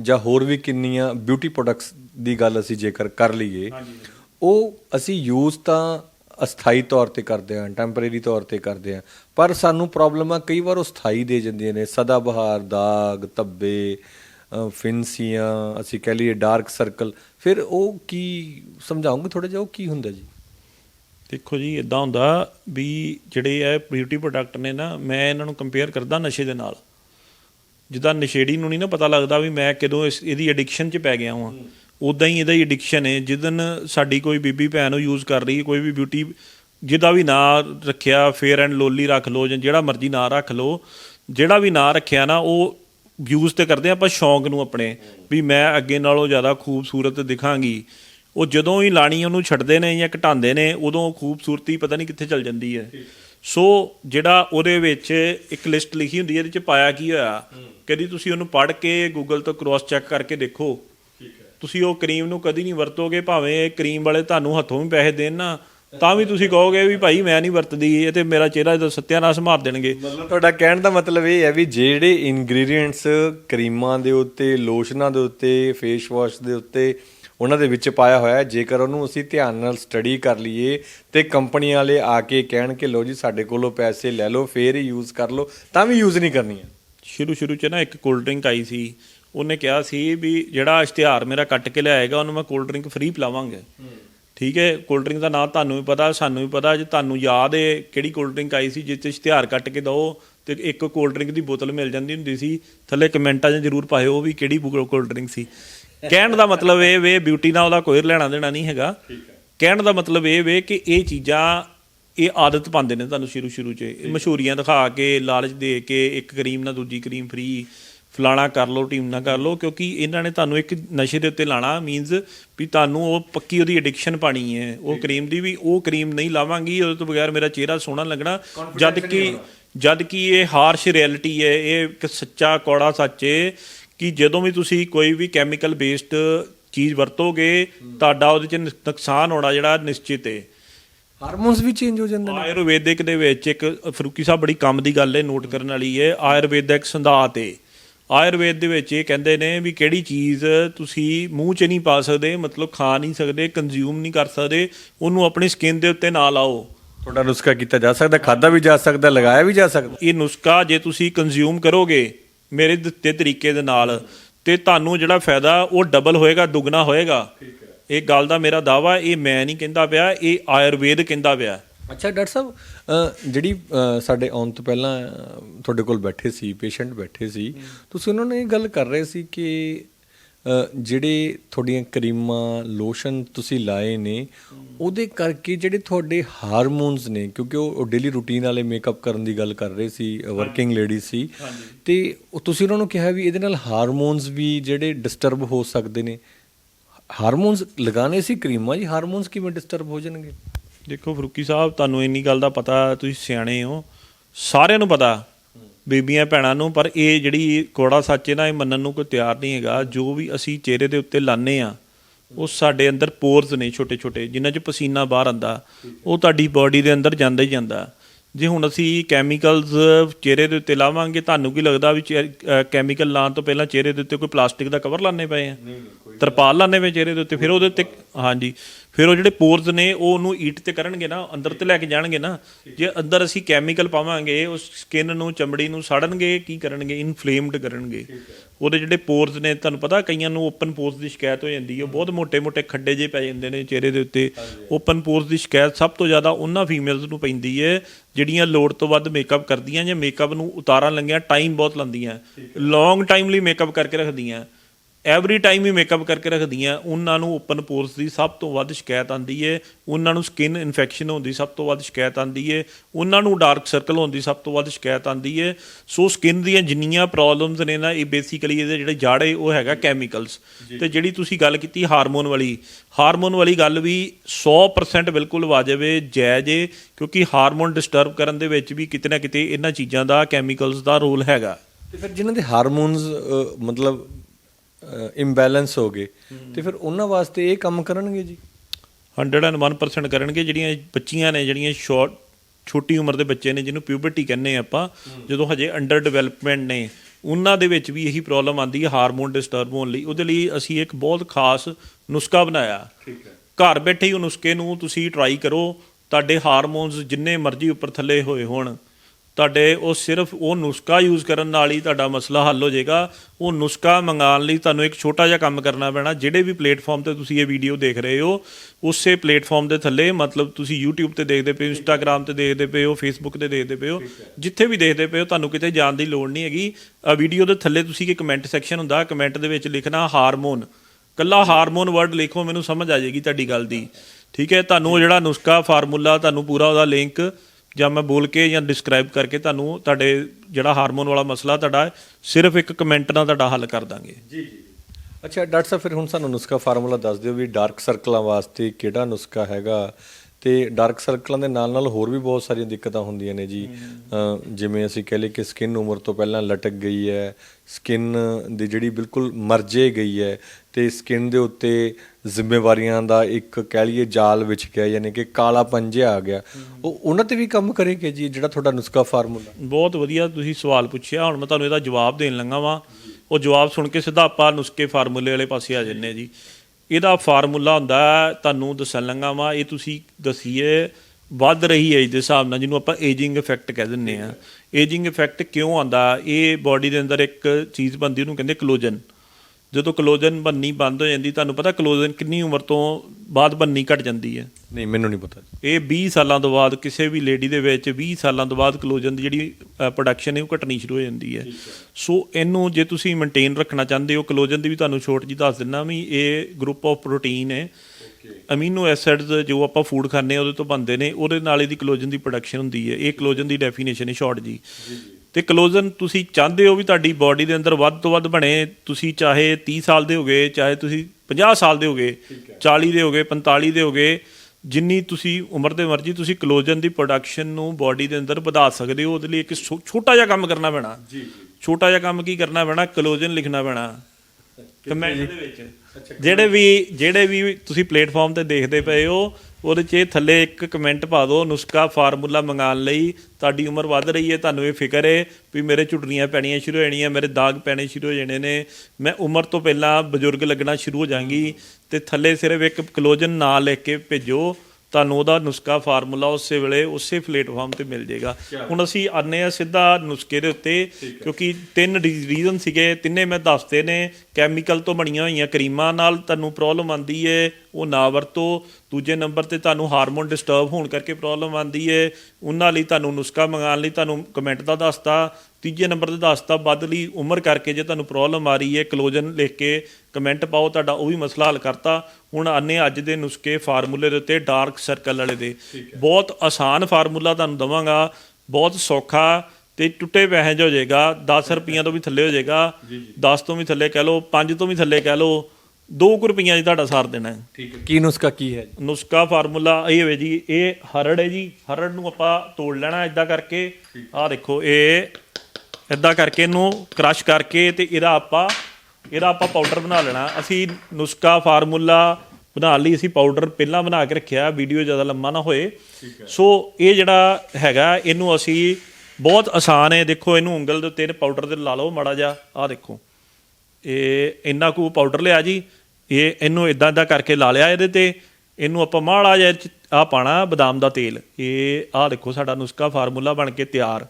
ਜਾਂ ਹੋਰ ਵੀ ਕਿੰਨੀਆਂ ਬਿਊਟੀ ਪ੍ਰੋਡਕਟਸ ਦੀ ਗੱਲ ਅਸੀਂ ਜੇਕਰ ਕਰ ਲਈਏ ਉਹ ਅਸੀਂ ਯੂਜ਼ ਤਾਂ ਅਸਥਾਈ ਤੌਰ ਤੇ ਕਰਦੇ ਹਾਂ ਟੈਂਪਰੇਰੀ ਤੌਰ ਤੇ ਕਰਦੇ ਹਾਂ ਪਰ ਸਾਨੂੰ ਪ੍ਰੋਬਲਮ ਆ ਕਈ ਵਾਰ ਉਹ ਸਥਾਈ ਦੇ ਜਾਂਦੀਆਂ ਨੇ ਸਦਾ ਬਹਾਰ ਦਾਗ ਅ, ਫਿੰਸੀਆਂ ਅਸੀਂ ਕਹਿ ਲਈਏ ਡਾਰਕ ਸਰਕਲ ਫਿਰ ਉਹ ਕੀ ਸਮਝਾਉਂਗੇ ਥੋੜਾ ਜਿਹਾ ਉਹ ਕੀ ਹੁੰਦਾ ਜੀ? ਦੇਖੋ ਜੀ ਇਦਾਂ ਹੁੰਦਾ ਵੀ ਜਿਹੜੇ ਇਹ ਬਿਊਟੀ ਪ੍ਰੋਡਕਟ ਨੇ ਨਾ ਮੈਂ ਇਹਨਾਂ ਨੂੰ ਕੰਪੇਅਰ ਕਰਦਾ ਨਸ਼ੇ ਦੇ ਨਾਲ। ਜਿੱਦਾਂ ਨਸ਼ੇੜੀ ਨੂੰ ਨਹੀਂ ਨਾ ਪਤਾ ਲੱਗਦਾ ਵੀ ਮੈਂ ਕਦੋਂ ਇਸ ਇਹਦੀ ਐਡਿਕਸ਼ਨ 'ਚ ਪੈ ਗਿਆ ਹਾਂ। ਉਦਾਂ ਹੀ ਇਹਦਾ ਹੀ ਐਡਿਕਸ਼ਨ ਹੈ ਜਿੱਦਨ ਸਾਡੀ ਕੋਈ ਬੀਬੀ ਭੈਣ ਉਹ ਯੂਜ਼ ਕਰ ਰਹੀ ਹੈ ਕੋਈ ਵੀ ਬਿਊਟੀ ਜਿਹਦਾ ਵੀ ਨਾਂ ਰੱਖਿਆ ਫੇਅਰ ਐਂਡ ਲੋਲੀ ਰੱਖ ਲਓ ਜਾਂ ਜਿਹੜਾ ਮਰਜ਼ੀ ਨਾਂ ਰੱਖ ਲਓ ਜਿਹੜਾ ਵੀ ਨਾਂ ਰੱਖਿਆ ਨਾ ਉਹ ਯੂਜ਼ ਤੇ ਕਰਦੇ ਆਪਾਂ ਸ਼ੌਂਕ ਨੂੰ ਆਪਣੇ। ਵੀ ਮੈਂ ਅੱਗੇ ਨਾਲੋਂ ਜ਼ਿਆਦਾ ਖੂਬਸੂਰਤ ਦਿਖਾਂਗੀ। ਉਹ ਜਦੋਂ ਹੀ ਲਾਣੀ ਉਹਨੂੰ ਛੱਡਦੇ ਨੇ ਜਾਂ ਘਟਾਉਂਦੇ ਨੇ ਉਦੋਂ ਖੂਬਸੂਰਤੀ ਪਤਾ ਨਹੀਂ ਕਿੱਥੇ ਚਲ ਜਾਂਦੀ ਹੈ। ਸੋ ਜਿਹੜਾ ਉਹਦੇ ਵਿੱਚ ਇੱਕ ਲਿਸਟ ਲਿਖੀ ਹੁੰਦੀ ਹੈ ਇਹਦੇ ਚ ਪਾਇਆ ਕੀ ਹੋਇਆ? ਕਦੀ ਤੁਸੀਂ ਉਹਨੂੰ ਪੜ੍ਹ ਕੇ ਗੂਗਲ ਤੋਂ ਕ੍ਰੋਸ ਚੈੱਕ ਕਰਕੇ ਦੇਖੋ। ਤੁਸੀਂ ਉਹ ਕਰੀਮ ਨੂੰ ਕਦੀ ਨਹੀਂ ਵਰਤੋਗੇ ਭਾਵੇਂ ਇਹ ਕਰੀਮ ਵਾਲੇ ਤੁਹਾਨੂੰ ਹੱਥੋਂ ਵੀ ਪੈਸੇ ਦੇਣ ਨਾ ਤਾਂ ਵੀ ਤੁਸੀਂ ਕਹੋਗੇ ਵੀ ਭਾਈ ਮੈਂ ਨਹੀਂ ਵਰਤਦੀ ਇਹ ਤੇ ਮੇਰਾ ਚਿਹਰਾ ਜਦੋਂ ਸੱਤਿਆਨਾਸ਼ ਮਾਰ ਦੇਣਗੇ। ਤੁਹਾਡਾ ਕਹਿਣ ਦਾ ਮਤਲਬ ਇਹ ਹੈ ਵੀ ਜਿਹੜੇ ਇਨਗਰੀਡੀਐਂਟਸ ਕਰੀਮਾਂ ਦੇ ਉੱਤੇ ਲੋਸ਼ਨਾਂ ਦੇ ਉੱਤੇ ਫੇਸ ਵਾਸ਼ ਦੇ ਉੱਤੇ ਉਹਨਾਂ ਦੇ ਵਿੱਚ ਪਾਇਆ ਹੋਇਆ ਹੈ। ਜੇਕਰ ਉਹਨੂੰ ਅਸੀਂ ਧਿਆਨ ਨਾਲ ਸਟੱਡੀ ਕਰ ਲਈਏ ਤੇ ਕੰਪਨੀ ਵਾਲੇ ਆ ਕੇ ਕਹਿਣ ਕਿ ਲੋ ਜੀ, ਸਾਡੇ ਕੋਲੋਂ ਪੈਸੇ ਲੈ ਲਓ, ਫੇਰ ਯੂਜ਼ ਕਰ ਲਓ, ਤਾਂ ਵੀ ਯੂਜ਼ ਨਹੀਂ ਕਰਨੀ ਹੈ ਸ਼ੁਰੂ ਸ਼ੁਰੂ ਚ ਨਾ ਇੱਕ ਕੋਲਡ ਡਰਿੰਕ ਆਈ ਸੀ। ਉਹਨੇ ਕਿਹਾ ਸੀ ਵੀ ਜਿਹੜਾ ਇਸ਼ਤਿਹਾਰ ਮੇਰਾ ਕੱਟ ਕੇ ਲਿਆਏਗਾ, ਉਹਨੂੰ ਮੈਂ ਕੋਲਡ ਡਰਿੰਕ ਫ੍ਰੀ ਪਿਲਾਵਾਂਗੇ। ਠੀਕ ਹੈ ਕੋਲਡ ਡਰਿੰਕ ਦਾ ਨਾਮ ਤੁਹਾਨੂੰ ਵੀ ਪਤਾ, ਸਾਨੂੰ ਵੀ ਪਤਾ, ਜੇ ਤੁਹਾਨੂੰ ਯਾਦ ਹੈ ਕਿਹੜੀ ਕੋਲਡ ਡਰਿੰਕ ਆਈ ਸੀ, ਜਿਸ 'ਚ ਇਸ਼ਤਿਹਾਰ ਕੱਟ ਕੇ ਦਿਓ, ਤੇ ਇੱਕ ਕੋਲਡ ਡਰਿੰਕ ਦੀ ਬੋਤਲ ਮਿਲ ਜਾਂਦੀ ਹੁੰਦੀ ਸੀ। ਥੱਲੇ ਕਮੈਂਟਾਂ 'ਚ ਜ਼ਰੂਰ ਪਾਇਓ ਵੀ ਕਿਹੜੀ ਕੋਲਡ ਡਰਿੰਕ ਸੀ। ਕਹਿਣ ਦਾ ਮਤਲਬ ਇਹ ਵੇ ਬਿਊਟੀ ਨਾਲ ਉਹਦਾ ਕੋਈ ਲੈਣਾ ਦੇਣਾ ਨਹੀਂ ਹੈਗਾ। ਕਹਿਣ ਦਾ ਮਤਲਬ ਇਹ ਵੇ ਕਿ ਇਹ ਚੀਜ਼ਾਂ ਇਹ ਆਦਤ ਪਾਉਂਦੇ ਨੇ ਤੁਹਾਨੂੰ ਸ਼ੁਰੂ ਸ਼ੁਰੂ 'ਚ। ਮਸ਼ਹੂਰੀਆਂ ਦਿਖਾ ਕੇ ਲਾਲਚ ਦੇ ਕੇ ਇੱਕ ਕਰੀਮ ਨਾਲ ਦੂਜੀ ਕਰੀਮ ਫ੍ਰੀ ਫਲਾਣਾ ਕਰ ਲਓ ਟੀਮ ਨਾ ਕਰ ਲਓ ਕਿਉਂਕਿ ਇਹਨਾਂ ਨੇ ਤੁਹਾਨੂੰ ਇੱਕ ਨਸ਼ੇ ਦੇ ਉੱਤੇ ਲਾਣਾ ਮੀਨਸ ਵੀ ਤੁਹਾਨੂੰ ਉਹ ਪੱਕੀ ਉਹਦੀ ਐਡਿਕਸ਼ਨ ਪਾਣੀ ਹੈ। ਉਹ ਕਰੀਮ ਦੀ ਵੀ ਉਹ ਕਰੀਮ ਨਹੀਂ ਲਾਵਾਂਗੀ ਉਹਦੇ ਤੋਂ ਬਗੈਰ ਮੇਰਾ ਚਿਹਰਾ ਸੋਹਣਾ ਲੱਗਣਾ। ਜਦ ਕਿ ਜਦ ਕਿ ਇਹ ਹਾਰਸ਼ ਰਿਐਲਿਟੀ ਹੈ ਇਹ ਇੱਕ ਸੱਚਾ ਕੌੜਾ ਸੱਚ ਹੈ। ਕਿ ਜਦੋਂ ਵੀ ਤੁਸੀਂ ਕੋਈ ਵੀ ਕੈਮੀਕਲ ਬੇਸਡ ਚੀਜ਼ ਵਰਤੋਗੇ ਤੁਹਾਡਾ ਉਹਦੇ ਚ ਨੁਕਸਾਨ ਹੋਣਾ ਜਿਹੜਾ ਨਿਸ਼ਚਿਤ ਹੈ ਹਾਰਮੋਨਸ ਵੀ ਚੇਂਜ ਹੋ ਜਾਂਦੇ ਨੇ। ਆਯੁਰਵੈਦਿਕ ਦੇ ਵਿੱਚ ਇੱਕ ਫਰੂਕੀ ਸਾਹਿਬ ਬੜੀ ਕੰਮ ਦੀ ਗੱਲ ਹੈ ਨੋਟ ਕਰਨ ਵਾਲੀ ਹੈ ਆਯੁਰਵੈਦਿਕ ਸੰਧਾਤ ਹੈ ਆਯੁਰਵੇਦ ਦੇ ਵਿੱਚ ਇਹ ਕਹਿੰਦੇ ਨੇ ਵੀ ਕਿਹੜੀ ਚੀਜ਼ ਤੁਸੀਂ ਮੂੰਹ 'ਚ ਨਹੀਂ ਪਾ ਸਕਦੇ ਮਤਲਬ ਖਾ ਨਹੀਂ ਸਕਦੇ ਕੰਜ਼ਿਊਮ ਨਹੀਂ ਕਰ ਸਕਦੇ ਉਹਨੂੰ ਆਪਣੀ ਸਕਿਨ ਦੇ ਉੱਤੇ ਨਾ ਲਾਓ। ਤੁਹਾਡਾ ਨੁਸਖਾ ਕੀਤਾ ਜਾ ਸਕਦਾ ਖਾਦਾ ਵੀ ਜਾ ਸਕਦਾ ਲਗਾਇਆ ਵੀ ਜਾ ਸਕਦਾ। ਇਹ ਨੁਸਖਾ ਜੇ ਤੁਸੀਂ ਕੰਜ਼ਿਊਮ ਕਰੋਗੇ ਮੇਰੇ ਦਿੱਤੇ ਤਰੀਕੇ ਦੇ ਨਾਲ ਤੇ ਤੁਹਾਨੂੰ ਜਿਹੜਾ ਫਾਇਦਾ ਉਹ ਡਬਲ ਹੋਏਗਾ ਦੁੱਗਣਾ ਹੋਏਗਾ। ਇਹ ਗੱਲ ਦਾ ਮੇਰਾ ਦਾਵਾ ਇਹ ਮੈਂ ਨਹੀਂ ਕਹਿੰਦਾ ਪਿਆ ਇਹ ਆਯੁਰਵੇਦ ਕਹਿੰਦਾ ਪਿਆ। ਅੱਛਾ ਡਾਕਟਰ ਸਾਹਿਬ ਜਿਹੜੀ ਸਾਡੇ ਆਉਣ ਤੋਂ ਪਹਿਲਾਂ ਤੁਹਾਡੇ ਕੋਲ ਬੈਠੇ ਸੀ ਪੇਸ਼ੈਂਟ ਬੈਠੇ ਸੀ ਤੁਸੀਂ ਉਹਨਾਂ ਨੇ ਇਹ ਗੱਲ ਕਰ ਰਹੇ ਸੀ ਕਿ ਜਿਹੜੇ ਤੁਹਾਡੀਆਂ ਕਰੀਮਾਂ ਲੋਸ਼ਨ ਤੁਸੀਂ ਲਾਏ ਨੇ ਉਹਦੇ ਕਰਕੇ ਜਿਹੜੇ ਤੁਹਾਡੇ ਹਾਰਮੋਨਸ ਨੇ ਕਿਉਂਕਿ ਉਹ ਡੇਲੀ ਰੂਟੀਨ ਵਾਲੇ ਮੇਕਅਪ ਕਰਨ ਦੀ ਗੱਲ ਕਰ ਰਹੇ ਸੀ ਵਰਕਿੰਗ ਲੇਡੀ ਸੀ ਤੇ ਤੁਸੀਂ ਉਹਨਾਂ ਨੂੰ ਕਿਹਾ ਵੀ ਇਹਦੇ ਨਾਲ ਹਾਰਮੋਨਸ ਵੀ ਜਿਹੜੇ ਡਿਸਟਰਬ ਹੋ ਸਕਦੇ ਨੇ। ਹਾਰਮੋਨਸ ਲਗਾਣੇ ਸੀ ਕਰੀਮਾਂ ਜੀ ਹਾਰਮੋਨਸ ਕਿਵੇਂ ਡਿਸਟਰਬ ਹੋ ਜਾਣਗੇ? ਦੇਖੋ ਫਰੂਕੀ ਸਾਹਿਬ ਤੁਹਾਨੂੰ ਇੰਨੀ ਗੱਲ ਦਾ ਪਤਾ ਤੁਸੀਂ ਸਿਆਣੇ ਹੋ ਸਾਰਿਆਂ ਨੂੰ ਪਤਾ ਬੀਬੀਆਂ ਭੈਣਾਂ ਨੂੰ ਪਰ ਇਹ ਜਿਹੜੀ ਕੋੜਾ ਸੱਚ ਹੈ ਨਾ ਇਹ ਮੰਨਣ ਨੂੰ ਕੋਈ ਤਿਆਰ ਨਹੀਂ ਹੈਗਾ। ਜੋ ਵੀ ਅਸੀਂ ਚਿਹਰੇ ਦੇ ਉੱਤੇ ਲਾਣੇ ਆ ਉਹ ਸਾਡੇ ਅੰਦਰ ਪੋਰਸ ਨੇ ਛੋਟੇ ਛੋਟੇ ਜਿਨ੍ਹਾਂ 'ਚ ਪਸੀਨਾ ਬਾਹਰ ਆਂਦਾ ਉਹ ਤੁਹਾਡੀ ਬਾਡੀ ਦੇ ਅੰਦਰ ਜਾਂਦਾ ਹੀ ਜਾਂਦਾ। ਜੇ ਹੁਣ ਅਸੀਂ ਕੈਮੀਕਲਸ ਚਿਹਰੇ ਦੇ ਉੱਤੇ ਲਾਵਾਂਗੇ ਤੁਹਾਨੂੰ ਕੀ ਲੱਗਦਾ ਵੀ ਕੈਮੀਕਲ ਲਾਉਣ ਤੋਂ ਪਹਿਲਾਂ ਚਿਹਰੇ ਦੇ ਉੱਤੇ ਕੋਈ ਪਲਾਸਟਿਕ ਦਾ ਕਵਰ ਲਾਣੇ ਪਏ ਆ? ਤਰਪਾਲ ਲਾਣੇ ਪਏ ਚਿਹਰੇ ਦੇ ਉੱਤੇ? ਫਿਰ ਉਹਦੇ ਉੱਤੇ ਹਾਂਜੀ। ਫਿਰ ਉਹ ਜਿਹੜੇ ਪੋਰਸ ਨੇ ਉਹ ਉਹਨੂੰ ਈਟ ਤੇ ਕਰਨਗੇ ਨਾ ਅੰਦਰ ਤੇ ਲੈ ਕੇ ਜਾਣਗੇ ਨਾ ਜੇ ਅੰਦਰ ਅਸੀਂ ਕੈਮੀਕਲ ਪਾਵਾਂਗੇ ਉਸ ਸਕਿਨ ਨੂੰ ਚਮੜੀ ਨੂੰ ਸਾੜਨਗੇ ਕੀ ਕਰਨਗੇ? ਇਨਫਲੇਮਡ ਕਰਨਗੇ। ਉਹਦੇ ਜਿਹੜੇ ਪੋਰਸ ਨੇ ਤੁਹਾਨੂੰ ਪਤਾ ਕਈਆਂ ਨੂੰ ਓਪਨ ਪੋਰਸ ਦੀ ਸ਼ਿਕਾਇਤ ਹੋ ਜਾਂਦੀ ਹੈ। ਬਹੁਤ ਮੋٹے-ਮੋٹے ਖੱਡੇ ਜੇ ਪੈ ਜਾਂਦੇ ਨੇ ਚਿਹਰੇ ਦੇ ਉੱਤੇ। ਓਪਨ ਪੋਰਸ ਦੀ ਸ਼ਿਕਾਇਤ ਸਭ ਤੋਂ ਜ਼ਿਆਦਾ ਉਹਨਾਂ ਫੀਮੇਲਸ ਨੂੰ ਪੈਂਦੀ ਹੈ ਜਿਹੜੀਆਂ ਲੋੜ ਤੋਂ ਵੱਧ ਮੇਕਅਪ ਕਰਦੀਆਂ ਜਾਂ ਮੇਕਅਪ ਨੂੰ ਉਤਾਰਾਂ ਲੰਗਿਆ ਟਾਈਮ ਬਹੁਤ ਲੰਦੀਆਂ ਲੌਂਗ ਟਾਈਮ ਲਈ ਮੇਕਅਪ ਕਰਕੇ ਰੱਖਦੀਆਂ। ਐਵਰੀ ਟਾਈਮ ਹੀ ਮੇਕਅਪ ਕਰਕੇ ਰੱਖਦੀਆਂ ਉਹਨਾਂ ਨੂੰ ਓਪਨ ਪੋਰਸ ਦੀ ਸਭ ਤੋਂ ਵੱਧ ਸ਼ਿਕਾਇਤ ਆਂਦੀ ਏ। ਉਹਨਾਂ ਨੂੰ ਸਕਿਨ ਇਨਫੈਕਸ਼ਨ ਹੋਣ ਦੀ ਸਭ ਤੋਂ ਵੱਧ ਸ਼ਿਕਾਇਤ ਆਂਦੀ ਏ। ਉਹਨਾਂ ਨੂੰ ਡਾਰਕ ਸਰਕਲ ਹੋਣ ਦੀ ਸਭ ਤੋਂ ਵੱਧ ਸ਼ਿਕਾਇਤ ਆਂਦੀ ਏ। ਸੋ ਸਕਿਨ ਦੀਆਂ ਜਿੰਨੀਆਂ ਪ੍ਰੋਬਲਮਸ ਨੇ ਨਾ ਇਹ ਬੇਸਿਕਲੀ ਇਹਦੇ ਜਿਹੜੇ ਜੜ ਉਹ ਹੈਗਾ ਕੈਮੀਕਲਸ ਤੇ ਜਿਹੜੀ ਤੁਸੀਂ ਗੱਲ ਕੀਤੀ ਹਾਰਮੋਨ ਵਾਲੀ ਹਾਰਮੋਨ ਵਾਲੀ ਗੱਲ ਵੀ 100% ਬਿਲਕੁਲ ਵਾਜਬ ਏ ਜਾਇਜ਼ ਏ ਕਿਉਂਕਿ ਹਾਰਮੋਨ ਡਿਸਟਰਬ ਕਰਨ ਦੇ ਵਿੱਚ ਵੀ ਕਿਤੇ ਨਾ ਕਿਤੇ ਇਹਨਾਂ ਚੀਜ਼ਾਂ ਦਾ ਕੈਮੀਕਲਸ ਦਾ ਰੋਲ ਹੈਗਾ। ਤੇ ਫਿਰ ਜਿਨ੍ਹਾਂ ਦੇ ਹਾਰਮੋਨਸ ਮਤਲਬ ਇੰਬੈਲੈਂਸ ਹੋ ਗਏ। ਤੇ ਫਿਰ ਉਹਨਾਂ ਵਾਸਤੇ ਇਹ ਕੰਮ ਕਰਨਗੇ ਜੀ? 101% ਕਰਨਗੇ ਜਿਹੜੀਆਂ ਬੱਚੀਆਂ ਨੇ ਜਿਹੜੀਆਂ ਸ਼ਾਰਟ ਛੋਟੀ ਉਮਰ ਦੇ ਬੱਚੇ ਨੇ ਜਿਹਨੂੰ ਪਿਊਬਰਟੀ ਕਹਿੰਦੇ ਆ ਆਪਾਂ ਜਦੋਂ ਹਜੇ ਅੰਡਰ ਡਿਵੈਲਪਮੈਂਟ ਨੇ ਉਹਨਾਂ ਦੇ ਵਿੱਚ ਵੀ ਇਹੀ ਪ੍ਰੋਬਲਮ ਆਂਦੀ ਹੈ ਹਾਰਮੋਨ ਡਿਸਟਰਬ ਹੋਣ ਲਈ। ਉਹਦੇ ਲਈ ਅਸੀਂ ਇੱਕ ਬਹੁਤ ਖਾਸ ਨੁਸਖਾ ਬਣਾਇਆ। ਠੀਕ ਹੈ। ਘਰ ਬੈਠੇ ਹੀ ਉਹ ਨੁਸਖੇ ਨੂੰ ਤੁਸੀਂ ਟਰਾਈ ਕਰੋ ਤੁਹਾਡੇ ਹਾਰਮੋਨਸ ਜਿੰਨੇ ਮਰਜ਼ੀ ਉੱਪਰ ਥੱਲੇ ਹੋਏ ਹੋਣ। ਤੁਹਾਡੇ ਉਹ ਸਿਰਫ ਉਹ ਨੁਸਖਾ ਯੂਜ਼ ਕਰਨ ਨਾਲ ਹੀ ਤੁਹਾਡਾ ਮਸਲਾ ਹੱਲ ਹੋ ਜਾਏਗਾ। ਉਹ ਨੁਸਖਾ ਮੰਗਾਉਣ ਲਈ ਤੁਹਾਨੂੰ ਇੱਕ ਛੋਟਾ ਜਿਹਾ ਕੰਮ ਕਰਨਾ ਪੈਣਾ। ਜਿਹੜੇ ਵੀ ਪਲੇਟਫਾਰਮ ਤੇ ਤੁਸੀਂ ਇਹ ਵੀਡੀਓ ਦੇਖ ਰਹੇ ਹੋ, ਉਸੇ ਪਲੇਟਫਾਰਮ ਦੇ ਥੱਲੇ ਮਤਲਬ ਤੁਸੀਂ YouTube ਤੇ ਦੇਖਦੇ ਪਏ ਹੋ, Instagram ਤੇ ਦੇਖਦੇ ਪਏ ਹੋ, Facebook ਤੇ ਦੇਖਦੇ ਪਏ ਹੋ, ਜਿੱਥੇ ਵੀ ਦੇਖਦੇ ਪਏ ਹੋ, ਤੁਹਾਨੂੰ ਕਿਤੇ ਜਾਣ ਦੀ ਲੋੜ ਨਹੀਂ ਹੈਗੀ। ਆ ਵੀਡੀਓ ਦੇ ਥੱਲੇ ਤੁਸੀਂ ਕਿ ਕਮੈਂਟ ਸੈਕਸ਼ਨ ਹੁੰਦਾ ਕਮੈਂਟ ਦੇ ਵਿੱਚ ਲਿਖਣਾ ਹਾਰਮੋਨ। ਕੱਲਾ ਹਾਰਮੋਨ ਵਰਡ ਲਿਖੋ, ਮੈਨੂੰ ਸਮਝ ਆ ਜਾਏਗੀ ਤੁਹਾਡੀ ਗੱਲ ਦੀ। ਠੀਕ ਹੈ, ਤੁਹਾਨੂੰ ਉਹ ਜਿਹੜਾ ਨੁਸਖਾ ਫਾਰਮੂਲਾ ਤੁਹਾਨੂੰ ਪੂਰਾ ਉਹਦਾ ਲਿੰਕ ਜਾਂ ਮੈਂ ਬੋਲ ਕੇ ਜਾਂ ਡਿਸਕ੍ਰਾਈਬ ਕਰਕੇ ਤੁਹਾਨੂੰ ਤੁਹਾਡੇ ਜਿਹੜਾ ਹਾਰਮੋਨ ਵਾਲਾ ਮਸਲਾ ਤੁਹਾਡਾ ਸਿਰਫ ਇੱਕ ਕਮੈਂਟ ਨਾਲ ਤੁਹਾਡਾ ਹੱਲ ਕਰ ਦਾਂਗੇ। ਜੀ ਜੀ। ਅੱਛਾ, ਡਾਕਟਰ ਸਾਹਿਬ, ਫਿਰ ਹੁਣ ਸਾਨੂੰ ਨੁਸਖਾ ਫਾਰਮੂਲਾ ਦੱਸ ਦਿਓ ਵੀ ਡਾਰਕ ਸਰਕਲਾਂ ਵਾਸਤੇ ਕਿਹੜਾ ਨੁਸਖਾ ਹੈਗਾ ਤੇ ਡਾਰਕ ਸਰਕਲਾਂ ਦੇ ਨਾਲ ਨਾਲ ਹੋਰ ਵੀ ਬਹੁਤ ਸਾਰੀਆਂ ਦਿੱਕਤਾਂ ਹੁੰਦੀਆਂ ਨੇ ਜੀ। ਜਿਵੇਂ ਅਸੀਂ ਕਹ ਲਈਏ ਕਿ ਸਕਿਨ ਉਮਰ ਤੋਂ ਪਹਿਲਾਂ ਲਟਕ ਗਈ ਹੈ ਸਕਿਨ ਦੀ ਜਿਹੜੀ ਬਿਲਕੁਲ ਮਰਜੇ ਗਈ ਹੈ ਤੇ ਸਕਿਨ ਦੇ ਉੱਤੇ ਜ਼ਿੰਮੇਵਾਰੀਆਂ ਦਾ ਇੱਕ ਕਹਿ ਲਈਏ ਜਾਲ ਵਿੱਚ ਗਿਆ, ਯਾਨੀ ਕਿ ਕਾਲਾ ਪੰਜਿਆ ਆ ਗਿਆ। ਉਹ ਉਹਨਾਂ ਤੇ ਵੀ ਕੰਮ ਕਰੇਗੇ ਜੀ, ਜਿਹੜਾ ਤੁਹਾਡਾ ਨੁਸਖਾ ਫਾਰਮੂਲਾ? ਬਹੁਤ ਵਧੀਆ ਤੁਸੀਂ ਸਵਾਲ ਪੁੱਛਿਆ, ਹੁਣ ਮੈਂ ਤੁਹਾਨੂੰ ਇਹਦਾ ਜਵਾਬ ਦੇਣ ਲੱਗਾ ਵਾਂ। ਉਹ ਜਵਾਬ ਸੁਣ ਕੇ ਸਿੱਧਾ ਆਪਾਂ ਨੁਸਖੇ ਫਾਰਮੂਲੇ ਵਾਲੇ ਪਾਸੇ ਆ ਜੰਨੇ ਜੀ। ਇਹਦਾ ਫਾਰਮੂਲਾ ਹੁੰਦਾ ਤੁਹਾਨੂੰ ਦੱਸਣ ਲੱਗਾ ਵਾਂ ਇਹ ਤੁਸੀਂ ਦਸੀਏ ਵੱਧ ਰਹੀ ਏਜ ਦੇ ਹਿਸਾਬ ਨਾਲ ਜਿਹਨੂੰ ਆਪਾਂ ਏਜਿੰਗ ਇਫੈਕਟ ਕਹਿ ਦਿੰਨੇ ਆ ਏਜਿੰਗ ਇਫੈਕਟ ਕਿਉਂ ਆਂਦਾ ਇਹ ਬਾਡੀ ਦੇ ਅੰਦਰ ਇੱਕ ਚੀਜ਼ ਬਣਦੀ ਉਹਨੂੰ ਕਹਿੰਦੇ ਕਲੋਜਨ ਜਦੋਂ ਕਲੋਜਨ ਬੰਨੀ ਬੰਦ ਹੋ ਜਾਂਦੀ ਤੁਹਾਨੂੰ ਪਤਾ ਕਲੋਜਨ ਕਿੰਨੀ ਉਮਰ ਤੋਂ ਬਾਅਦ ਬੰਨੀ ਘਟ ਜਾਂਦੀ ਹੈ? ਨਹੀਂ ਮੈਨੂੰ ਨਹੀਂ ਪਤਾ ਇਹ 20 ਸਾਲਾਂ ਤੋਂ ਬਾਅਦ ਕਿਸੇ ਵੀ ਲੇਡੀ ਦੇ ਵਿੱਚ 20 ਸਾਲਾਂ ਤੋਂ ਬਾਅਦ ਕਲੋਜਨ ਦੀ ਜਿਹੜੀ ਪ੍ਰੋਡਕਸ਼ਨ ਹੈ ਉਹ ਘਟਣੀ ਸ਼ੁਰੂ ਹੋ ਜਾਂਦੀ ਹੈ। ਸੋ ਇਹਨੂੰ ਜੇ ਤੁਸੀਂ ਮੇਨਟੇਨ ਰੱਖਣਾ ਚਾਹੁੰਦੇ ਹੋ ਕਲੋਜਨ ਦੀ ਵੀ ਤੁਹਾਨੂੰ ਛੋਟ ਜੀ ਦੱਸ ਦਿੰਨਾ ਵੀ ਇਹ ਗਰੁੱਪ ਆਫ ਪ੍ਰੋਟੀਨ ਹੈ। ਅਮੀਨੋ ਐਸਿਡਸ ਜੋ ਆਪਾਂ ਫੂਡ ਖਾਂਦੇ ਆ ਉਹਦੇ ਤੋਂ ਬਣਦੇ ਨੇ ਉਹਦੇ ਨਾਲ ਇਹਦੀ ਕਲੋਜਨ ਦੀ ਪ੍ਰੋਡਕਸ਼ਨ ਹੁੰਦੀ ਹੈ। ਇਹ ਕਲੋਜਨ ਦੀ ਡੈਫੀਨੇਸ਼ਨ ਹੈ ਸ਼ਾਰਟ ਜੀ। ਤੇ ਕਲੋਜਨ ਤੁਸੀਂ ਚਾਹੁੰਦੇ ਹੋ ਵੀ ਤੁਹਾਡੀ ਬਾਡੀ ਦੇ ਅੰਦਰ ਵੱਧ ਤੋਂ ਵੱਧ ਬਣੇ ਤੁਸੀਂ ਚਾਹੇ 30 ਸਾਲ ਦੇ ਹੋਗੇ ਚਾਹੇ ਤੁਸੀਂ 50 ਸਾਲ ਦੇ ਹੋਗੇ 40 ਦੇ ਹੋਗੇ 45 ਦੇ ਹੋਗੇ ਜਿੰਨੀ ਤੁਸੀਂ ਉਮਰ ਦੇ ਮਰਜ਼ੀ ਤੁਸੀਂ ਕਲੋਜਨ ਦੀ ਪ੍ਰੋਡਕਸ਼ਨ ਨੂੰ ਬਾਡੀ ਦੇ ਅੰਦਰ ਵਧਾ ਸਕਦੇ ਹੋ ਉਹਦੇ ਲਈ ਇੱਕ ਛੋਟਾ ਜਿਹਾ ਕੰਮ ਕਰਨਾ ਪੈਣਾ। ਜੀ ਛੋਟਾ ਜਿਹਾ ਕੰਮ ਕੀ ਕਰਨਾ ਪੈਣਾ? ਕਲੋਜਨ ਲਿਖਣਾ ਪੈਣਾ। ਕਮੈਂਟ ਦੇ ਵਿੱਚ। ਜਿਹੜੇ ਵੀ ਜਿਹੜੇ ਵੀ ਤੁਸੀਂ ਪਲੇਟਫਾਰਮ ਤੇ ਦੇਖਦੇ ਪਏ ਹੋ ਉਹਦੇ 'ਚ ਇਹ ਥੱਲੇ ਇੱਕ ਕਮੈਂਟ ਪਾ ਦਿਓ, ਨੁਸਖਾ ਫਾਰਮੂਲਾ ਮੰਗਾਉਣ ਲਈ ਤੁਹਾਡੀ ਉਮਰ ਵੱਧ ਰਹੀ ਹੈ, ਤੁਹਾਨੂੰ ਇਹ ਫਿਕਰ ਹੈ ਵੀ ਮੇਰੇ ਝੁੱਟਣੀਆਂ ਪੈਣੀਆਂ ਸ਼ੁਰੂ ਹੋ ਜਾਣੀਆਂ, ਮੇਰੇ ਦਾਗ ਪੈਣੇ ਸ਼ੁਰੂ ਹੋ ਜਾਣੇ ਨੇ, ਮੈਂ ਉਮਰ ਤੋਂ ਪਹਿਲਾਂ ਬਜ਼ੁਰਗ ਲੱਗਣਾ ਸ਼ੁਰੂ ਹੋ ਜਾਵਾਂਗੀ ਤੇ ਥੱਲੇ ਸਿਰਫ ਇੱਕ ਕਲੋਜਨ ਨਾਂ ਲਿਖ ਕੇ ਭੇਜੋ ਤੁਹਾਨੂੰ ਉਹਦਾ ਨੁਸਖਾ ਫਾਰਮੂਲਾ ਉਸੇ ਵੇਲੇ ਉਸੇ ਪਲੇਟਫਾਰਮ ਤੇ ਮਿਲ ਜਾਏਗਾ। ਹੁਣ ਅਸੀਂ ਆਨੇ ਆ ਸਿੱਧਾ ਨੁਸਖੇ ਦੇ ਉੱਤੇ ਕਿਉਂਕਿ ਤਿੰਨ ਰੀਜ਼ਨ ਸੀਗੇ ਤਿੰਨੇ ਮੈਂ ਦੱਸਦੇ ਨੇ। ਕੈਮੀਕਲ ਤੋਂ ਬਣੀਆਂ ਹੋਈਆਂ ਕਰੀਮਾਂ ਨਾਲ ਤੁਹਾਨੂੰ ਪ੍ਰੋਬਲਮ ਆਂਦੀ ਏ ਉਹ ਨਾ ਵਰਤੋ। ਦੂਜੇ ਨੰਬਰ ਤੇ ਤੁਹਾਨੂੰ ਹਾਰਮੋਨ ਡਿਸਟਰਬ ਹੋਣ ਕਰਕੇ ਪ੍ਰੋਬਲਮ ਆਂਦੀ ਏ। ਉਹਨਾਂ ਲਈ ਤੁਹਾਨੂੰ ਨੁਸਖਾ ਮੰਗਾਉਣ ਲਈ ਤੁਹਾਨੂੰ ਕਮੈਂਟ ਦਾ ਦੱਸਤਾ। ਤੀਜੇ ਨੰਬਰ ਤੇ ਦੱਸਤਾ ਵੱਧ ਲਈ ਉਮਰ ਕਰਕੇ ਜੇ ਤੁਹਾਨੂੰ ਪ੍ਰੋਬਲਮ ਆ ਰਹੀ ਹੈ ਕਲੋਜਨ ਲਿਖ ਕੇ ਕਮੈਂਟ ਪਾਓ ਤੁਹਾਡਾ ਉਹ ਵੀ ਮਸਲਾ ਹੱਲ ਕਰਤਾ। ਹੁਣ ਆਨੇ ਅੱਜ ਦੇ ਨੁਸਖੇ ਫਾਰਮੂਲੇ ਦੇ ਉੱਤੇ ਡਾਰਕ ਸਰਕਲ ਵਾਲੇ ਦੇ। ਬਹੁਤ ਆਸਾਨ ਫਾਰਮੂਲਾ ਤੁਹਾਨੂੰ ਦਵਾਂਗਾ ਬਹੁਤ ਸੌਖਾ ਤੇ ਟੁੱਟੇ ਪੈਸੇ ਹੋ ਜਾਏਗਾ 10 ਰੁਪਈਆਂ ਤੋਂ ਵੀ ਥੱਲੇ ਹੋ ਜਾਏਗਾ 10 ਤੋਂ ਵੀ ਥੱਲੇ ਕਹਿ ਲਓ 5 ਤੋਂ ਵੀ ਥੱਲੇ ਕਹਿ ਲਓ 2 ਰੁਪਈਆਂ 'ਚ ਤੁਹਾਡਾ ਸਾਰ ਦੇਣਾ ਹੈ। ਠੀਕ ਹੈ। ਕੀ ਨੁਸਖਾ ਕੀ ਹੈ ਜੀ? ਨੁਸਖਾ ਫਾਰਮੂਲਾ ਇਹ ਹੋਵੇ ਜੀ ਇਹ ਹਰੜ ਹੈ ਜੀ ਹਰੜ ਨੂੰ ਆਪਾਂ ਤੋੜ ਲੈਣਾ ਇਦਾਂ ਕਰਕੇ। ਆਹ ਦੇਖੋ ਇਹ ਇਦਾਂ ਕਰਕੇ ਇਹਨੂੰ ਕ੍ਰਸ਼ ਕਰਕੇ ਤੇ ਇਹਦਾ ਆਪਾਂ ਇਹਦਾ ਆਪਾਂ ਪਾਊਡਰ ਬਣਾ ਲੈਣਾ। ਅਸੀਂ ਨੁਸਖਾ ਫਾਰਮੂਲਾ ਬਣਾਉਣ ਲਈ ਅਸੀਂ ਪਾਊਡਰ ਪਹਿਲਾਂ ਬਣਾ ਕੇ ਰੱਖਿਆ ਵੀਡੀਓ ਜ਼ਿਆਦਾ ਲੰਮਾ ਨਾ ਹੋਏ। ਸੋ ਇਹ ਜਿਹੜਾ ਹੈਗਾ ਇਹਨੂੰ ਅਸੀਂ ਬਹੁਤ ਆਸਾਨ ਹੈ। ਦੇਖੋ ਇਹਨੂੰ ਉਂਗਲ ਦੇ ਉੱਤੇ ਪਾਊਡਰ ਤੇ ਲਾ ਲਓ ਮਾੜਾ ਜਿਹਾ। ਆਹ ਦੇਖੋ। ਇਹ ਇੰਨਾ ਕੁ ਪਾਊਡਰ ਲਿਆ ਜੀ। ਇਹ ਇਹਨੂੰ ਇਦਾਂ ਇਦਾਂ ਕਰਕੇ ਲਾ ਲਿਆ ਇਹਦੇ ਤੇ। ਇਹਨੂੰ ਆਪਾਂ ਮਾੜਾ ਜਿਹਾ ਆ ਪਾਣਾ ਬਦਾਮ ਦਾ ਤੇਲ। ਇਹ ਆਹ ਦੇਖੋ ਸਾਡਾ ਨੁਸਖਾ ਫਾਰਮੂਲਾ ਬਣ ਕੇ ਤਿਆਰ।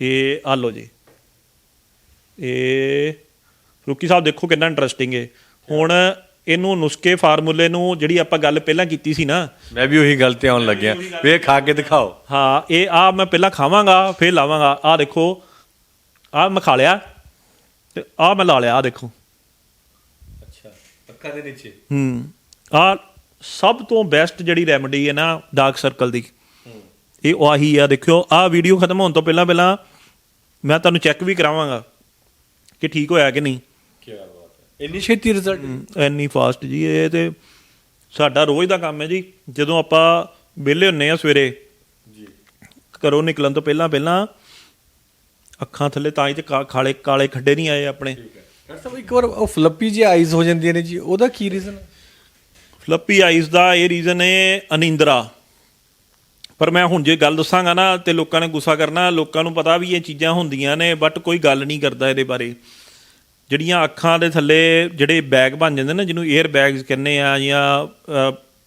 ਇਹ ਆ ਲਓ ਜੀ। ਇਹ ਰੁਕੀ ਸਾਹਿਬ ਦੇਖੋ ਕਿੰਨਾ ਇੰਟਰਸਟਿੰਗ ਹੈ ਹੁਣ ਇਹਨੂੰ ਨੁਸਖੇ ਫਾਰਮੂਲੇ ਨੂੰ ਜਿਹੜੀ ਆਪਾਂ ਗੱਲ ਪਹਿਲਾਂ ਕੀਤੀ ਸੀ ਨਾ। ਮੈਂ ਵੀ ਉਹੀ ਗੱਲ ਤੇ ਆਉਣ ਲੱਗਿਆ। ਵੀ ਖਾ ਕੇ ਦਿਖਾਓ। ਹਾਂ ਇਹ ਆ ਮੈਂ ਪਹਿਲਾਂ ਖਾਵਾਂਗਾ ਫਿਰ ਲਾਵਾਂਗਾ। ਆ ਦੇਖੋ ਆ ਮੈਂ ਖਾ ਲਿਆ ਤੇ ਆ ਮੈਂ ਲਾ ਲਿਆ ਆ ਦੇਖੋ। ਅੱਛਾ ਅੱਖਾਂ ਦੇ ਨੀਚੇ? ਹੂੰ ਆ ਸਭ ਤੋਂ ਬੈਸਟ ਜਿਹੜੀ ਰੈਮਡੀ ਹੈ ਨਾ ਡਾਰਕ ਸਰਕਲ ਦੀ। ਇਹ ਆਹੀ ਆ ਦੇਖਿਓ ਆ ਵੀਡੀਓ ਖਤਮ ਹੋਣ ਤੋਂ ਪਹਿਲਾਂ ਪਹਿਲਾਂ ਮੈਂ ਤੁਹਾਨੂੰ ਚੈੱਕ ਵੀ ਕਰਾਵਾਂਗਾ। ਕਿ ਠੀਕ ਹੋਇਆ ਕਿ ਨਹੀਂ? ਕੀ ਬਾਤ ਹੈ। ਇੰਨੀ ਛੇਤੀ ਰਿਜ਼ਲਟ ਇੰਨੀ ਫਾਸਟ ਜੀ ਇਹ ਤੇ ਸਾਡਾ ਰੋਜ਼ ਦਾ ਕੰਮ ਹੈ ਜੀ। ਜਦੋਂ ਆਪਾਂ ਵਿਹਲੇ ਹੁੰਨੇ ਆ ਸਵੇਰੇ ਜੀ। ਘਰੋਂ ਨਿਕਲਣ ਤੋਂ ਪਹਿਲਾਂ ਪਹਿਲਾਂ ਅੱਖਾਂ ਥੱਲੇ ਤਾਂ ਹੀ ਤੇ ਕਾਲੇ ਕਾਲੇ ਖੱਡੇ ਨਹੀਂ ਆਏ ਆਪਣੇ। ਡਾਕਟਰ ਸਾਹਿਬ ਇੱਕ ਵਾਰ ਉਹ ਫਲੱਪੀ ਜੀ ਆਈਜ਼ ਹੋ ਜਾਂਦੀਆਂ ਨੇ ਜੀ ਉਹਦਾ ਕੀ ਰੀਜ਼ਨ ਫਲੱਪੀ ਆਈਜ਼ ਦਾ ਇਹ ਰੀਜ਼ਨ ਹੈ ਅਨਿੰਦਰਾ। ਪਰ ਮੈਂ ਹੁਣ ਜੇ ਗੱਲ ਦੱਸਾਂਗਾ ਨਾ ਤੇ ਲੋਕਾਂ ਨੇ ਗੁੱਸਾ ਕਰਨਾ ਲੋਕਾਂ ਨੂੰ ਪਤਾ ਵੀ ਇਹ ਚੀਜ਼ਾਂ ਹੁੰਦੀਆਂ ਨੇ ਬਟ ਕੋਈ ਗੱਲ ਨਹੀਂ ਕਰਦਾ ਇਹਦੇ ਬਾਰੇ। ਜਿਹੜੀਆਂ ਅੱਖਾਂ ਦੇ ਥੱਲੇ ਜਿਹੜੇ ਬੈਗ ਬਣ ਜਾਂਦੇ ਨੇ ਜਿਹਨੂੰ 에ਅਰ ਬੈਗਸ ਕਹਿੰਦੇ ਆ ਜਾਂ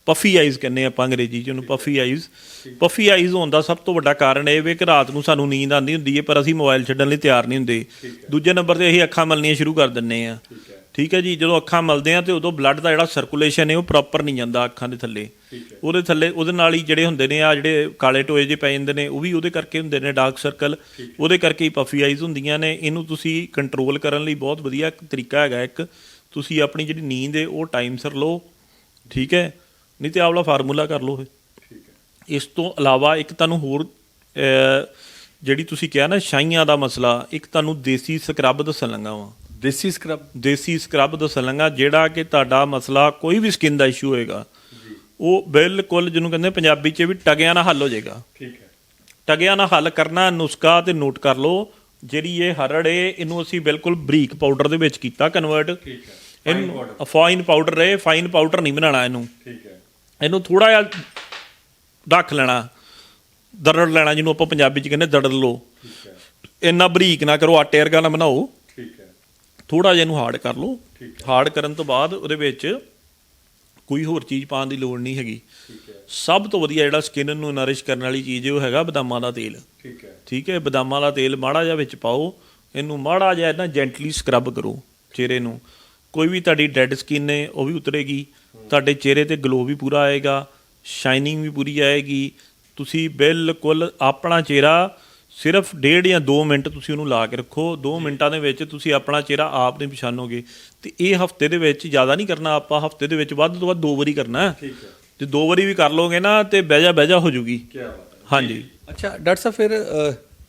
ਪਫੀ ਆਈਜ਼ ਕਹਿੰਦੇ ਆ ਆਪਾਂ ਅੰਗਰੇਜ਼ੀ ਚ ਉਹਨੂੰ ਪਫੀ ਆਈਜ਼ ਪਫੀ ਆਈਜ਼ ਹੋਣ ਦਾ ਸਭ ਤੋਂ ਵੱਡਾ ਕਾਰਨ ਇਹ ਵੇ ਕਿ ਰਾਤ ਨੂੰ ਸਾਨੂੰ ਨੀਂਦ ਆਉਂਦੀ ਹੁੰਦੀ ਹੈ ਪਰ ਅਸੀਂ ਮੋਬਾਈਲ ਛੱਡਣ ਲਈ ਤਿਆਰ ਨਹੀਂ ਹੁੰਦੇ। ਦੂਜੇ ਨੰਬਰ ਤੇ ਅਸੀਂ ਅੱਖਾਂ ਮਲਣੀਆਂ ਸ਼ੁਰੂ ਕਰ ਦਿੰਨੇ ਆ। ਠੀਕ ਹੈ ਜੀ ਜਦੋਂ ਅੱਖਾਂ ਮਲਦੇ ਆ ਤੇ ਉਦੋਂ ਬਲੱਡ ਦਾ ਜਿਹੜਾ ਸਰਕੂਲੇਸ਼ਨ ਹੈ ਉਹ ਪ੍ਰੋਪਰ ਨਹੀਂ ਜਾਂਦਾ ਅੱਖਾਂ ਦੇ ਥੱਲੇ। ਉਹਦੇ ਥੱਲੇ ਉਹਦੇ ਨਾਲ ਹੀ ਜਿਹੜੇ ਹੁੰਦੇ ਨੇ ਆ ਜਿਹੜੇ ਕਾਲੇ ਟੋਏ ਜੇ ਪੈ ਜਾਂਦੇ ਨੇ ਉਹ ਵੀ ਉਹਦੇ ਕਰਕੇ ਹੁੰਦੇ ਨੇ ਡਾਰਕ ਸਰਕਲ ਉਹਦੇ ਕਰਕੇ ਹੀ ਪਫੀ ਆਈਜ਼ ਹੁੰਦੀਆਂ ਨੇ। ਇਹਨੂੰ ਤੁਸੀਂ ਕੰਟਰੋਲ ਕਰਨ ਲਈ ਬਹੁਤ ਵਧੀਆ ਤਰੀਕਾ ਹੈਗਾ ਇੱਕ। ਤੁਸੀਂ ਆਪਣੀ ਜਿਹੜੀ ਨੀਂਦ ਹੈ ਉਹ ਟਾਈਮ ਸਿਰ ਲਓ। ਠੀਕ ਹੈ? ਨਹੀਂ ਤੇ ਆਵਲਾ ਫਾਰਮੂਲਾ ਕਰ ਲਓ ਇਹ ਇਸ ਤੋਂ ਇਲਾਵਾ ਇੱਕ ਤੁਹਾਨੂੰ ਹੋਰ ਜਿਹੜੀ ਤੁਸੀਂ ਕਿਹਾ ਨਾ ਸ਼ਾਈਆਂ ਦਾ ਮਸਲਾ ਇੱਕ ਤੁਹਾਨੂੰ ਦੇਸੀ ਸਕਰਬ ਦੱਸਣ ਲੱਗਾ ਵਾਂ। ਦੇਸੀ ਸਕਰਬ ਦੇਸੀ ਸਕਰਬ ਦੱਸਣ ਲੱਗਾ ਜਿਹੜਾ ਕਿ ਤੁਹਾਡਾ ਮਸਲਾ ਕੋਈ ਵੀ ਸਕਿਨ ਦਾ ਇਸ਼ੂ ਹੋਏਗਾ ਉਹ ਬਿਲਕੁਲ ਜਿਹਨੂੰ ਕਹਿੰਦੇ ਪੰਜਾਬੀ 'ਚ ਵੀ ਟਗਿਆਂ ਨਾਲ ਹੱਲ ਹੋ ਜਾਏਗਾ। ਠੀਕ ਹੈ। ਟਗਿਆਂ ਨਾਲ ਹੱਲ ਕਰਨਾ ਨੁਸਖਾ ਤੇ ਨੋਟ ਕਰ ਲਓ ਜਿਹੜੀ ਇਹ ਹਰੜ ਏ ਇਹਨੂੰ ਅਸੀਂ ਬਿਲਕੁਲ ਬਰੀਕ ਪਾਊਡਰ ਦੇ ਵਿੱਚ ਕੀਤਾ ਕਨਵਰਟ ਠੀਕ ਹੈ। ਇਹਨੂੰ ਫਾਈਨ ਪਾਊਡਰ ਏ ਫਾਈਨ ਪਾਊਡਰ ਨਹੀਂ ਬਣਾਉਣਾ ਇਹਨੂੰ। ਠੀਕ ਹੈ। ਇਹਨੂੰ ਥੋੜਾ ਜਿਹਾ ਰੱਖ ਲੈਣਾ ਦਰੜ ਲੈਣਾ ਜਿਹਨੂੰ ਆਪਾਂ ਪੰਜਾਬੀ ਚ ਕਹਿੰਦੇ ਦਰੜ ਹੈ। ਇੰਨਾ ਬਰੀਕ ਨਾ ਕਰੋ ਆਟੇ ਵਰਗਾ ਨਾ ਬਣਾਓ। ਥੋੜਾ ਜਿਹਾ ਇਹਨੂੰ ਹਾਰਡ ਕਰ ਲਓ। ਹਾਰਡ ਕਰਨ ਤੋਂ ਬਾਅਦ ਉਹਦੇ ਵਿੱਚ ਕੋਈ ਹੋਰ ਚੀਜ਼ ਪਾਉਣ ਦੀ ਲੋੜ ਨਹੀਂ ਹੈਗੀ। ਠੀਕ ਹੈ। ਸਭ ਤੋਂ ਵਧੀਆ ਜਿਹੜਾ ਸਕਿਨ ਨੂੰ ਨਰਿਸ਼ ਕਰਨ ਵਾਲੀ ਚੀਜ਼ ਉਹ ਹੈਗਾ ਬਦਾਮਾਂ ਦਾ ਤੇਲ। ਠੀਕ ਹੈ। ਠੀਕ ਹੈ? ਬਦਾਮਾਂ ਦਾ ਤੇਲ ਮਾੜਾ ਜਿਹਾ ਵਿੱਚ ਪਾਓ ਇਹਨੂੰ ਮਾੜਾ ਜਿਹਾ ਨਾ ਜੈਂਟਲੀ ਸਕਰਬ ਕਰੋ ਚਿਹਰੇ ਨੂੰ। ਕੋਈ ਵੀ ਤੁਹਾਡੀ ਡੈਡ ਸਕਿਨ ਹੈ ਉਹ ਵੀ ਉਤਰੇਗੀ। ਤੁਹਾਡੇ ਚਿਹਰੇ ਤੇ ਗਲੋ ਵੀ ਪੂਰਾ ਆਏਗਾ ਸ਼ਾਈਨਿੰਗ ਵੀ ਪੂਰੀ ਆਏਗੀ। ਤੁਸੀਂ ਬਿਲਕੁਲ ਆਪਣਾ ਚਿਹਰਾ ਸਿਰਫ ਡੇਢ ਜਾਂ 2 ਮਿੰਟ ਤੁਸੀਂ ਉਹਨੂੰ ਲਾ ਕੇ ਰੱਖੋ 2 ਮਿੰਟਾਂ ਦੇ ਵਿੱਚ ਤੁਸੀਂ ਆਪਣਾ ਚਿਹਰਾ ਆਪ ਨਹੀਂ ਪਛਾਣੋਗੇ ਤੇ ਇਹ ਹਫ਼ਤੇ ਦੇ ਵਿੱਚ ਜ਼ਿਆਦਾ ਨਹੀਂ ਕਰਨਾ ਆਪਾਂ ਹਫ਼ਤੇ ਦੇ ਵਿੱਚ ਵੱਧ ਤੋਂ ਵੱਧ ਦੋ ਵਾਰੀ ਕਰਨਾ। ਠੀਕ ਹੈ। ਜੇ ਦੋ ਵਾਰੀ ਵੀ ਕਰ ਲੋਗੇ ਨਾ ਤੇ ਬਹਿਜਾ ਬਹਿਜਾ ਹੋ ਜੂਗੀ। ਕੀ ਬਾਤ ਹੈ। ਹਾਂਜੀ। ਅੱਛਾ ਡਾਕਟਰ ਸਾਹਿਬ ਫਿਰ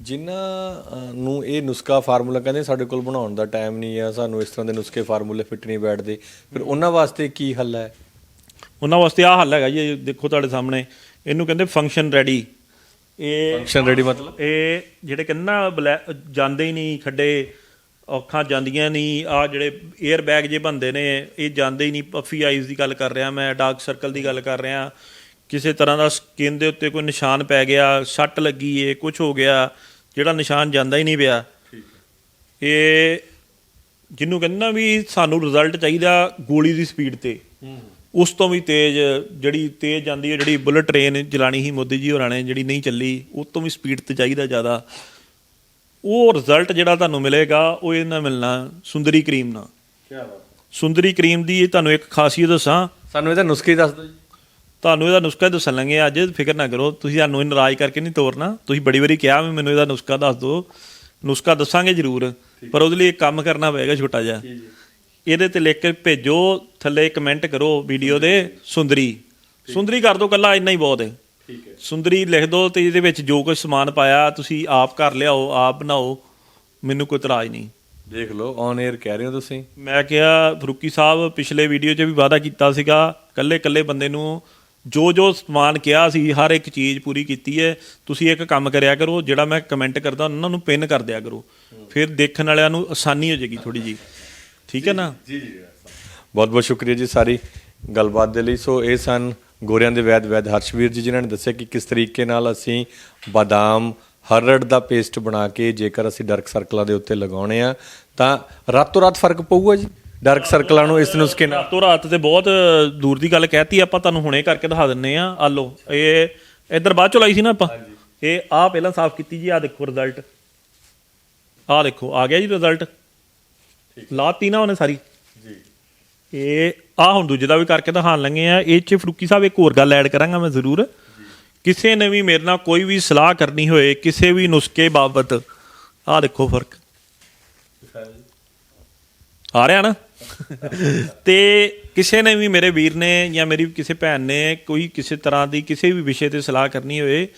ਜਿਨ੍ਹਾਂ ਨੂੰ ਇਹ ਨੁਸਖਾ ਫਾਰਮੂਲਾ ਕਹਿੰਦੇ ਸਾਡੇ ਕੋਲ ਬਣਾਉਣ ਦਾ ਟਾਈਮ ਨਹੀਂ ਆ ਸਾਨੂੰ ਇਸ ਤਰ੍ਹਾਂ ਦੇ ਨੁਸਖੇ ਫਾਰਮੂਲੇ ਫਿੱਟ ਨਹੀਂ ਬੈਠਦੇ। ਫਿਰ ਉਹਨਾਂ ਵਾਸਤੇ ਕੀ ਹੱਲ ਹੈ? ਉਹਨਾਂ ਵਾਸਤੇ ਆ ਹੱਲ ਹੈਗਾ ਜੀ ਦੇਖੋ ਤੁਹਾਡੇ ਸਾਹਮਣੇ। ਇਹਨੂੰ ਕਹਿੰਦੇ ਫੰਕਸ਼ਨ ਰੈਡੀ ਇਹ ਫੰਕਸ਼ਨ ਰੈਡੀ ਮਤਲਬ? ਇਹ ਜਿਹੜੇ ਕਹਿੰਦੇ ਜਾਂਦੇ ਹੀ ਨਹੀਂ ਖੱਡੇ ਅੱਖਾਂ ਜਾਂਦੀਆਂ ਨਹੀਂ ਆ ਜਿਹੜੇ 에ਅਰ ਬੈਗ ਜੇ ਬੰਦੇ ਨੇ ਇਹ ਜਾਂਦੇ ਹੀ ਨਹੀਂ। ਪਫੀ ਆਈਜ਼ ਦੀ ਗੱਲ ਕਰ ਰਿਹਾ ਮੈਂ ਡਾਰਕ ਸਰਕਲ ਦੀ ਗੱਲ ਕਰ ਰਿਹਾ। ਕਿਸੇ ਤਰ੍ਹਾਂ ਦਾ ਸਕਿਨ ਦੇ ਉੱਤੇ ਕੋਈ ਨਿਸ਼ਾਨ ਪੈ ਗਿਆ ਸੱਟ ਲੱਗੀ ਏ ਕੁਝ ਹੋ ਗਿਆ ਜਿਹੜਾ ਨਿਸ਼ਾਨ ਜਾਂਦਾ ਹੀ ਨਹੀਂ ਪਿਆ। ਇਹ ਜਿਹਨੂੰ ਕਹਿੰਦੇ ਵੀ ਸਾਨੂੰ ਰਿਜ਼ਲਟ ਚਾਹੀਦਾ ਗੋਲੀ ਦੀ ਸਪੀਡ ਤੇ। ਉਸ ਤੋਂ ਵੀ ਤੇਜ਼ ਜਿਹੜੀ ਤੇਜ਼ ਜਾਂਦੀ ਹੈ ਜਿਹੜੀ ਬੁਲਟ ਟ੍ਰੇਨ ਚਲਾਣੀ ਸੀ ਮੋਦੀ ਜੀ ਹੋਰਾਂ ਨੇ ਜਿਹੜੀ ਨਹੀਂ ਚੱਲੀ ਉਸ ਤੋਂ ਵੀ ਸਪੀਡ ਤੇ ਚਾਹੀਦਾ ਜ਼ਿਆਦਾ। ਉਹ ਰਿਜ਼ਲਟ ਜਿਹੜਾ ਤੁਹਾਨੂੰ ਮਿਲੇਗਾ ਉਹ ਇਹ ਨਾਲ ਮਿਲਣਾ ਸੁੰਦਰੀ ਕਰੀਮ ਨਾਲ। ਕੀ ਬਾਤ ਸੁੰਦਰੀ ਕਰੀਮ ਦੀ ਇਹ ਤੁਹਾਨੂੰ ਇੱਕ ਖਾਸੀਅਤ ਦੱਸਾਂ। ਸਾਨੂੰ ਇਹਦਾ ਨੁਸਖੇ ਹੀ ਦੱਸ ਦਿਓ ਜੀ। ਤੁਹਾਨੂੰ ਇਹਦਾ ਨੁਸਖਾ ਦੱਸਣ ਲੱਗੇ ਅੱਜ ਫਿਕਰ ਨਾ ਕਰੋ ਤੁਸੀਂ ਸਾਨੂੰ ਇਹ ਨਾਰਾਜ਼ ਕਰਕੇ ਨਹੀਂ ਤੋਰਨਾ। ਤੁਸੀਂ ਬੜੀ ਵਾਰੀ ਕਿਹਾ ਵੀ ਮੈਨੂੰ ਇਹਦਾ ਨੁਸਖਾ ਦੱਸ ਦਿਓ। ਨੁਸਖਾ ਦੱਸਾਂਗੇ ਜ਼ਰੂਰ ਪਰ ਉਹਦੇ ਲਈ ਇੱਕ ਕੰਮ ਕਰਨਾ ਪਏਗਾ ਛੋਟਾ ਜਿਹਾ। ਇਹਦੇ ਤੇ ਲਿਖ ਕੇ ਭੇਜੋ ਥੱਲੇ ਕਮੈਂਟ ਕਰੋ ਵੀਡੀਓ ਦੇ ਸੁੰਦਰੀ। ਸੁੰਦਰੀ ਕਰ ਦਿਓ ਕੱਲਾ ਇੰਨਾ ਹੀ ਬਹੁਤ ਹੈ। ਠੀਕ ਹੈ। ਸੁੰਦਰੀ ਲਿਖ ਦਿਓ ਤੇ ਇਹਦੇ ਵਿੱਚ ਜੋ ਕੁਝ ਸਮਾਨ ਪਾਇਆ ਤੁਸੀਂ ਆਪ ਘਰ ਲਿਆਓ ਆਪ ਬਣਾਓ ਮੈਨੂੰ ਕੋਈ ਇਤਰਾਜ਼ ਨਹੀਂ। ਦੇਖ ਲਓ ਔਨ 에ਅਰ ਕਹਿ ਰਹੇ ਹੋ ਤੁਸੀਂ। ਮੈਂ ਕਿਹਾ ਫਰੂਕੀ ਸਾਹਿਬ ਪਿਛਲੇ ਵੀਡੀਓ 'ਚ ਵੀ ਵਾਅਦਾ ਕੀਤਾ ਸੀਗਾ ਕੱਲੇ ਕੱਲੇ ਬੰਦੇ ਨੂੰ ਜੋ ਜੋ ਸਮਾਨ ਕਿਹਾ ਸੀ ਹਰ ਇੱਕ ਚੀਜ਼ ਪੂਰੀ ਕੀਤੀ ਹੈ ਤੁਸੀਂ ਇੱਕ ਕੰਮ ਕਰਿਆ ਕਰੋ ਜਿਹੜਾ ਮੈਂ ਕਮੈਂਟ ਕਰਦਾ ਉਹਨਾਂ ਨੂੰ ਪਿੰਨ ਕਰ ਦਿਆ ਕਰੋ। ਫਿਰ ਦੇਖਣ ਵਾਲਿਆਂ ਨੂੰ ਆਸਾਨੀ ਹੋ ਜਾਏਗੀ ਥੋੜੀ ਜੀ ਠੀਕ ਹੈ ਨਾ? ਜੀ ਜੀ ਬਹੁਤ ਬਹੁਤ ਸ਼ੁਕਰੀਆ ਜੀ ਸਾਰੀ ਗੱਲਬਾਤ ਦੇ ਲਈ। ਸੋ ਇਹ ਸਨ ਗੋਰਿਆਂ ਦੇ ਵੈਦ ਵੈਦ ਹਰਸ਼ਵੀਰ ਜੀ ਜਿਨ੍ਹਾਂ ਨੇ ਦੱਸਿਆ ਕਿ ਕਿਸ ਤਰੀਕੇ ਨਾਲ ਅਸੀਂ ਬਾਦਾਮ ਹਰੜ ਦਾ ਪੇਸਟ ਬਣਾ ਕੇ ਜੇਕਰ ਅਸੀਂ ਡਾਰਕ ਸਰਕਲਾਂ ਦੇ ਉੱਤੇ ਲਗਾਉਣੇ ਆ ਤਾਂ ਰਾਤੋਂ ਰਾਤ ਫ਼ਰਕ ਪਊਗਾ ਜੀ? ਡਾਰਕ ਸਰਕਲਾਂ ਨੂੰ ਇਸ ਨੁਸਖੇ ਨਾਲ ਰਾਤੋਂ ਰਾਤ ਤੇ ਬਹੁਤ ਦੂਰ ਦੀ ਗੱਲ ਕਹਿਤੀ ਆਪਾਂ ਤੁਹਾਨੂੰ ਹੁਣੇ ਕਰਕੇ ਦਿਖਾ ਦਿੰਨੇ ਆ। ਆ ਲੋ ਇਹ ਇੱਧਰ ਬਾਅਦ ਚ ਲਾਈ ਸੀ ਨਾ ਆਪਾਂ? ਇਹ ਆ ਪਹਿਲਾਂ ਸਾਫ਼ ਕੀਤੀ ਜੀ ਆ ਦੇਖੋ ਰਿਜ਼ਲਟ ਆ ਦੇਖੋ ਆ ਗਿਆ ਜੀ ਰਿਜ਼ਲਟ ਲਾਤੀ ਨਾ ਉਹਨੇ ਸਾਰੀ। ਜੀ। ਇਹ ਆ ਹੁਣ ਦੂਜੇ ਦਾ ਵੀ ਕਰਕੇ ਦਿਖਾਣ ਲੱਗੇ ਆ। ਇਹ ਚ ਫਰੂਕੀ ਸਾਹਿਬ ਇੱਕ ਹੋਰ ਗੱਲ ਐਡ ਕਰਾਂਗਾ ਮੈਂ ਜ਼ਰੂਰ। ਕਿਸੇ ਨੇ ਵੀ ਮੇਰੇ ਨਾਲ ਕੋਈ ਵੀ ਸਲਾਹ ਕਰਨੀ ਹੋਏ ਕਿਸੇ ਵੀ ਨੁਸਖੇ ਬਾਬਤ ਆ ਦੇਖੋ ਫ਼ਰਕ। ਆ ਰਿਹਾ ਨਾ? <laughs> ਤੇ ਕਿਸੇ ਨੇ ਵੀ ਮੇਰੇ ਵੀਰ ਨੇ ਜਾਂ ਮੇਰੀ ਕਿਸੇ ਭੈਣ ਨੇ ਕੋਈ ਕਿਸੇ ਤਰ੍ਹਾਂ ਦੀ ਕਿਸੇ ਵੀ ਵਿਸ਼ੇ ਤੇ ਸਲਾਹ ਕਰਨੀ ਹੋਏ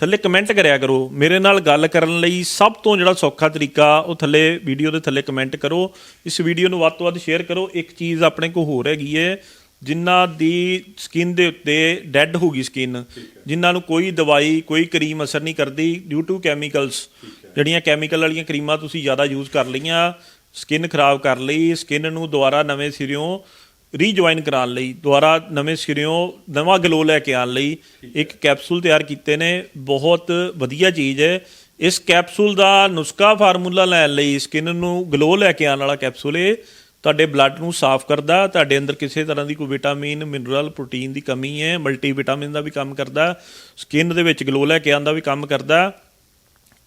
ਥੱਲੇ ਕਮੈਂਟ ਕਰਿਆ ਕਰੋ। ਮੇਰੇ ਨਾਲ ਗੱਲ ਕਰਨ ਲਈ ਸਭ ਤੋਂ ਜਿਹੜਾ ਸੌਖਾ ਤਰੀਕਾ, ਉਹ ਥੱਲੇ ਵੀਡੀਓ ਦੇ ਥੱਲੇ ਕਮੈਂਟ ਕਰੋ। ਇਸ ਵੀਡੀਓ ਨੂੰ ਵੱਧ ਤੋਂ ਵੱਧ ਸ਼ੇਅਰ ਕਰੋ। ਇੱਕ ਚੀਜ਼ ਆਪਣੇ ਕੋਲ ਹੋਰ ਹੈਗੀ ਹੈ ਜਿਨ੍ਹਾਂ ਦੀ ਸਕਿਨ ਦੇ ਉੱਤੇ ਡੈੱਡ ਹੋ ਗਈ ਸਕਿਨ ਜਿਨ੍ਹਾਂ ਨੂੰ ਕੋਈ ਦਵਾਈ, ਕੋਈ ਕਰੀਮ ਅਸਰ ਨਹੀਂ ਕਰਦੀ ਡਿਊ ਟੂ ਕੈਮੀਕਲਸ ਜਿਹੜੀਆਂ ਕੈਮੀਕਲ ਵਾਲੀਆਂ ਕਰੀਮਾਂ ਤੁਸੀਂ ਜ਼ਿਆਦਾ ਯੂਜ਼ ਕਰ ਲਈਆਂ ਸਕਿਨ ਖਰਾਬ ਕਰ ਲਈ ਸਕਿਨ ਨੂੰ ਦੁਬਾਰਾ ਨਵੇਂ ਸਿਰਿਓਂ ਰੀਜੁਆਇਨ ਕਰਾਉਣ ਲਈ ਦੁਬਾਰਾ ਨਵੇਂ ਸਿਰਿਓਂ ਨਵਾਂ ਗਲੋ ਲੈ ਕੇ ਆਉਣ ਲਈ ਇੱਕ ਕੈਪਸੂਲ ਤਿਆਰ ਕੀਤੇ ਨੇ। ਬਹੁਤ ਵਧੀਆ ਚੀਜ਼ ਹੈ। ਇਸ ਕੈਪਸੂਲ ਦਾ ਨੁਸਖਾ ਫਾਰਮੂਲਾ ਲੈਣ ਲਈ ਸਕਿਨ ਨੂੰ ਗਲੋ ਲੈ ਕੇ ਆਉਣ ਵਾਲਾ ਕੈਪਸੂਲ ਇਹ। ਤੁਹਾਡੇ ਬਲੱਡ ਨੂੰ ਸਾਫ਼ ਕਰਦਾ ਤੁਹਾਡੇ ਅੰਦਰ ਕਿਸੇ ਤਰ੍ਹਾਂ ਦੀ ਕੋਈ ਵਿਟਾਮਿਨ ਮਿਨਰਲ ਪ੍ਰੋਟੀਨ ਦੀ ਕਮੀ ਹੈ ਮਲਟੀ ਵਿਟਾਮਿਨ ਦਾ ਵੀ ਕੰਮ ਕਰਦਾ ਸਕਿਨ ਦੇ ਵਿੱਚ ਗਲੋ ਲੈ ਕੇ ਆਉਣ ਦਾ ਵੀ ਕੰਮ ਕਰਦਾ।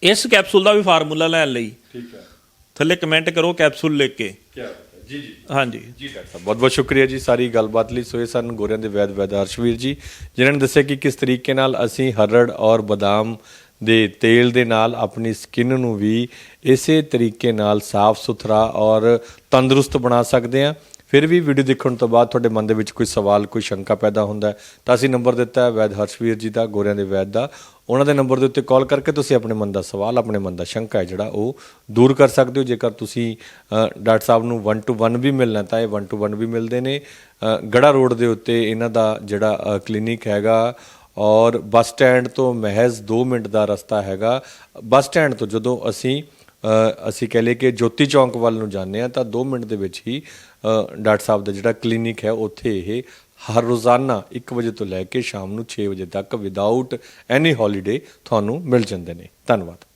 ਇਸ ਕੈਪਸੂਲ ਦਾ ਵੀ ਫਾਰਮੂਲਾ ਲੈਣ ਲਈ। ਠੀਕ ਹੈ। ਥੱਲੇ ਕਮੈਂਟ ਕਰੋ ਕੈਪਸੂਲ ਲਿਖ ਕੇ। ਕੀ ਜੀ ਜੀ। ਹਾਂਜੀ। ਜੀ ਡਾਕਟਰ ਸਾਹਿਬ ਬਹੁਤ ਬਹੁਤ ਸ਼ੁਕਰੀਆ ਜੀ ਸਾਰੀ ਗੱਲਬਾਤ ਲਈ ਸੋ ਇਹ ਸਨ ਗੋਰਿਆਂ ਦੇ ਵੈਦ ਵੈਦ ਹਰਸ਼ਵੀਰ ਜੀ ਜਿਨ੍ਹਾਂ ਨੇ ਦੱਸਿਆ ਕਿ ਕਿਸ ਤਰੀਕੇ ਨਾਲ ਅਸੀਂ ਹਰੜ ਔਰ ਬਦਾਮ ਦੇ ਤੇਲ ਦੇ ਨਾਲ ਆਪਣੀ ਸਕਿਨ ਨੂੰ ਵੀ ਇਸੇ ਤਰੀਕੇ ਨਾਲ ਸਾਫ਼ ਸੁਥਰਾ ਔਰ ਤੰਦਰੁਸਤ ਬਣਾ ਸਕਦੇ ਹਾਂ। ਫਿਰ ਵੀ ਵੀਡੀਓ ਦੇਖਣ ਤੋਂ ਬਾਅਦ ਤੁਹਾਡੇ ਮਨ ਦੇ ਵਿੱਚ ਕੋਈ ਸਵਾਲ, ਕੋਈ ਸ਼ੰਕਾ ਪੈਦਾ ਹੁੰਦਾ ਹੈ, ਤਾਂ ਅਸੀਂ ਨੰਬਰ ਦਿੱਤਾ ਹੈ ਵੈਦ ਹਰਸ਼ਵੀਰ ਜੀ ਦਾ, ਗੋਰਿਆਂ ਦੇ ਵੈਦ ਦਾ। ਉਹਨਾਂ ਦੇ ਨੰਬਰ ਦੇ ਉੱਤੇ ਕਾਲ ਕਰਕੇ ਤੁਸੀਂ ਆਪਣੇ ਮਨ ਦਾ ਸਵਾਲ, ਆਪਣੇ ਮਨ ਦਾ ਸ਼ੰਕਾ ਹੈ ਜਿਹੜਾ ਉਹ ਦੂਰ ਕਰ ਸਕਦੇ ਹੋ। ਜੇਕਰ ਤੁਸੀਂ ਡਾਕਟਰ ਸਾਹਿਬ ਨੂੰ 1 ਟੂ 1 ਵੀ ਮਿਲਣਾ ਤਾਂ ਇਹ 1 ਟੂ 1 ਵੀ ਮਿਲਦੇ ਨੇ। ਗੜਾ ਰੋਡ ਦੇ ਉੱਤੇ ਇਹਨਾਂ ਦਾ ਜਿਹੜਾ ਕਲੀਨਿਕ ਹੈਗਾ ਔਰ ਬੱਸ ਸਟੈਂਡ ਤੋਂ ਮਹਿਜ਼ 2 ਮਿੰਟ ਦਾ ਰਸਤਾ ਹੈਗਾ। ਬੱਸ ਸਟੈਂਡ ਤੋਂ ਜਦੋਂ ਅਸੀਂ ਅਸੀਂ ਕਹ ਲਈਏ ਕਿ ਜੋਤੀ ਚੌਂਕ ਵੱਲ ਨੂੰ ਜਾਂਦੇ ਆ ਤਾਂ 2 ਮਿੰਟ ਦੇ ਵਿੱਚ ਹੀ ਡਾਕਟਰ ਸਾਹਿਬ ਦਾ ਜਿਹੜਾ ਕਲੀਨਿਕ ਹੈ, ਉੱਥੇ ਇਹ ਹਰ ਰੋਜ਼ਾਨਾ 1 ਵਜੇ ਤੋਂ ਲੈ ਕੇ ਸ਼ਾਮ ਨੂੰ 6 ਵਜੇ ਤੱਕ ਵਿਦਆਊਟ ਐਨੀ ਹੌਲੀਡੇ ਤੁਹਾਨੂੰ ਮਿਲ ਜਾਂਦੇ ਨੇ। ਧੰਨਵਾਦ।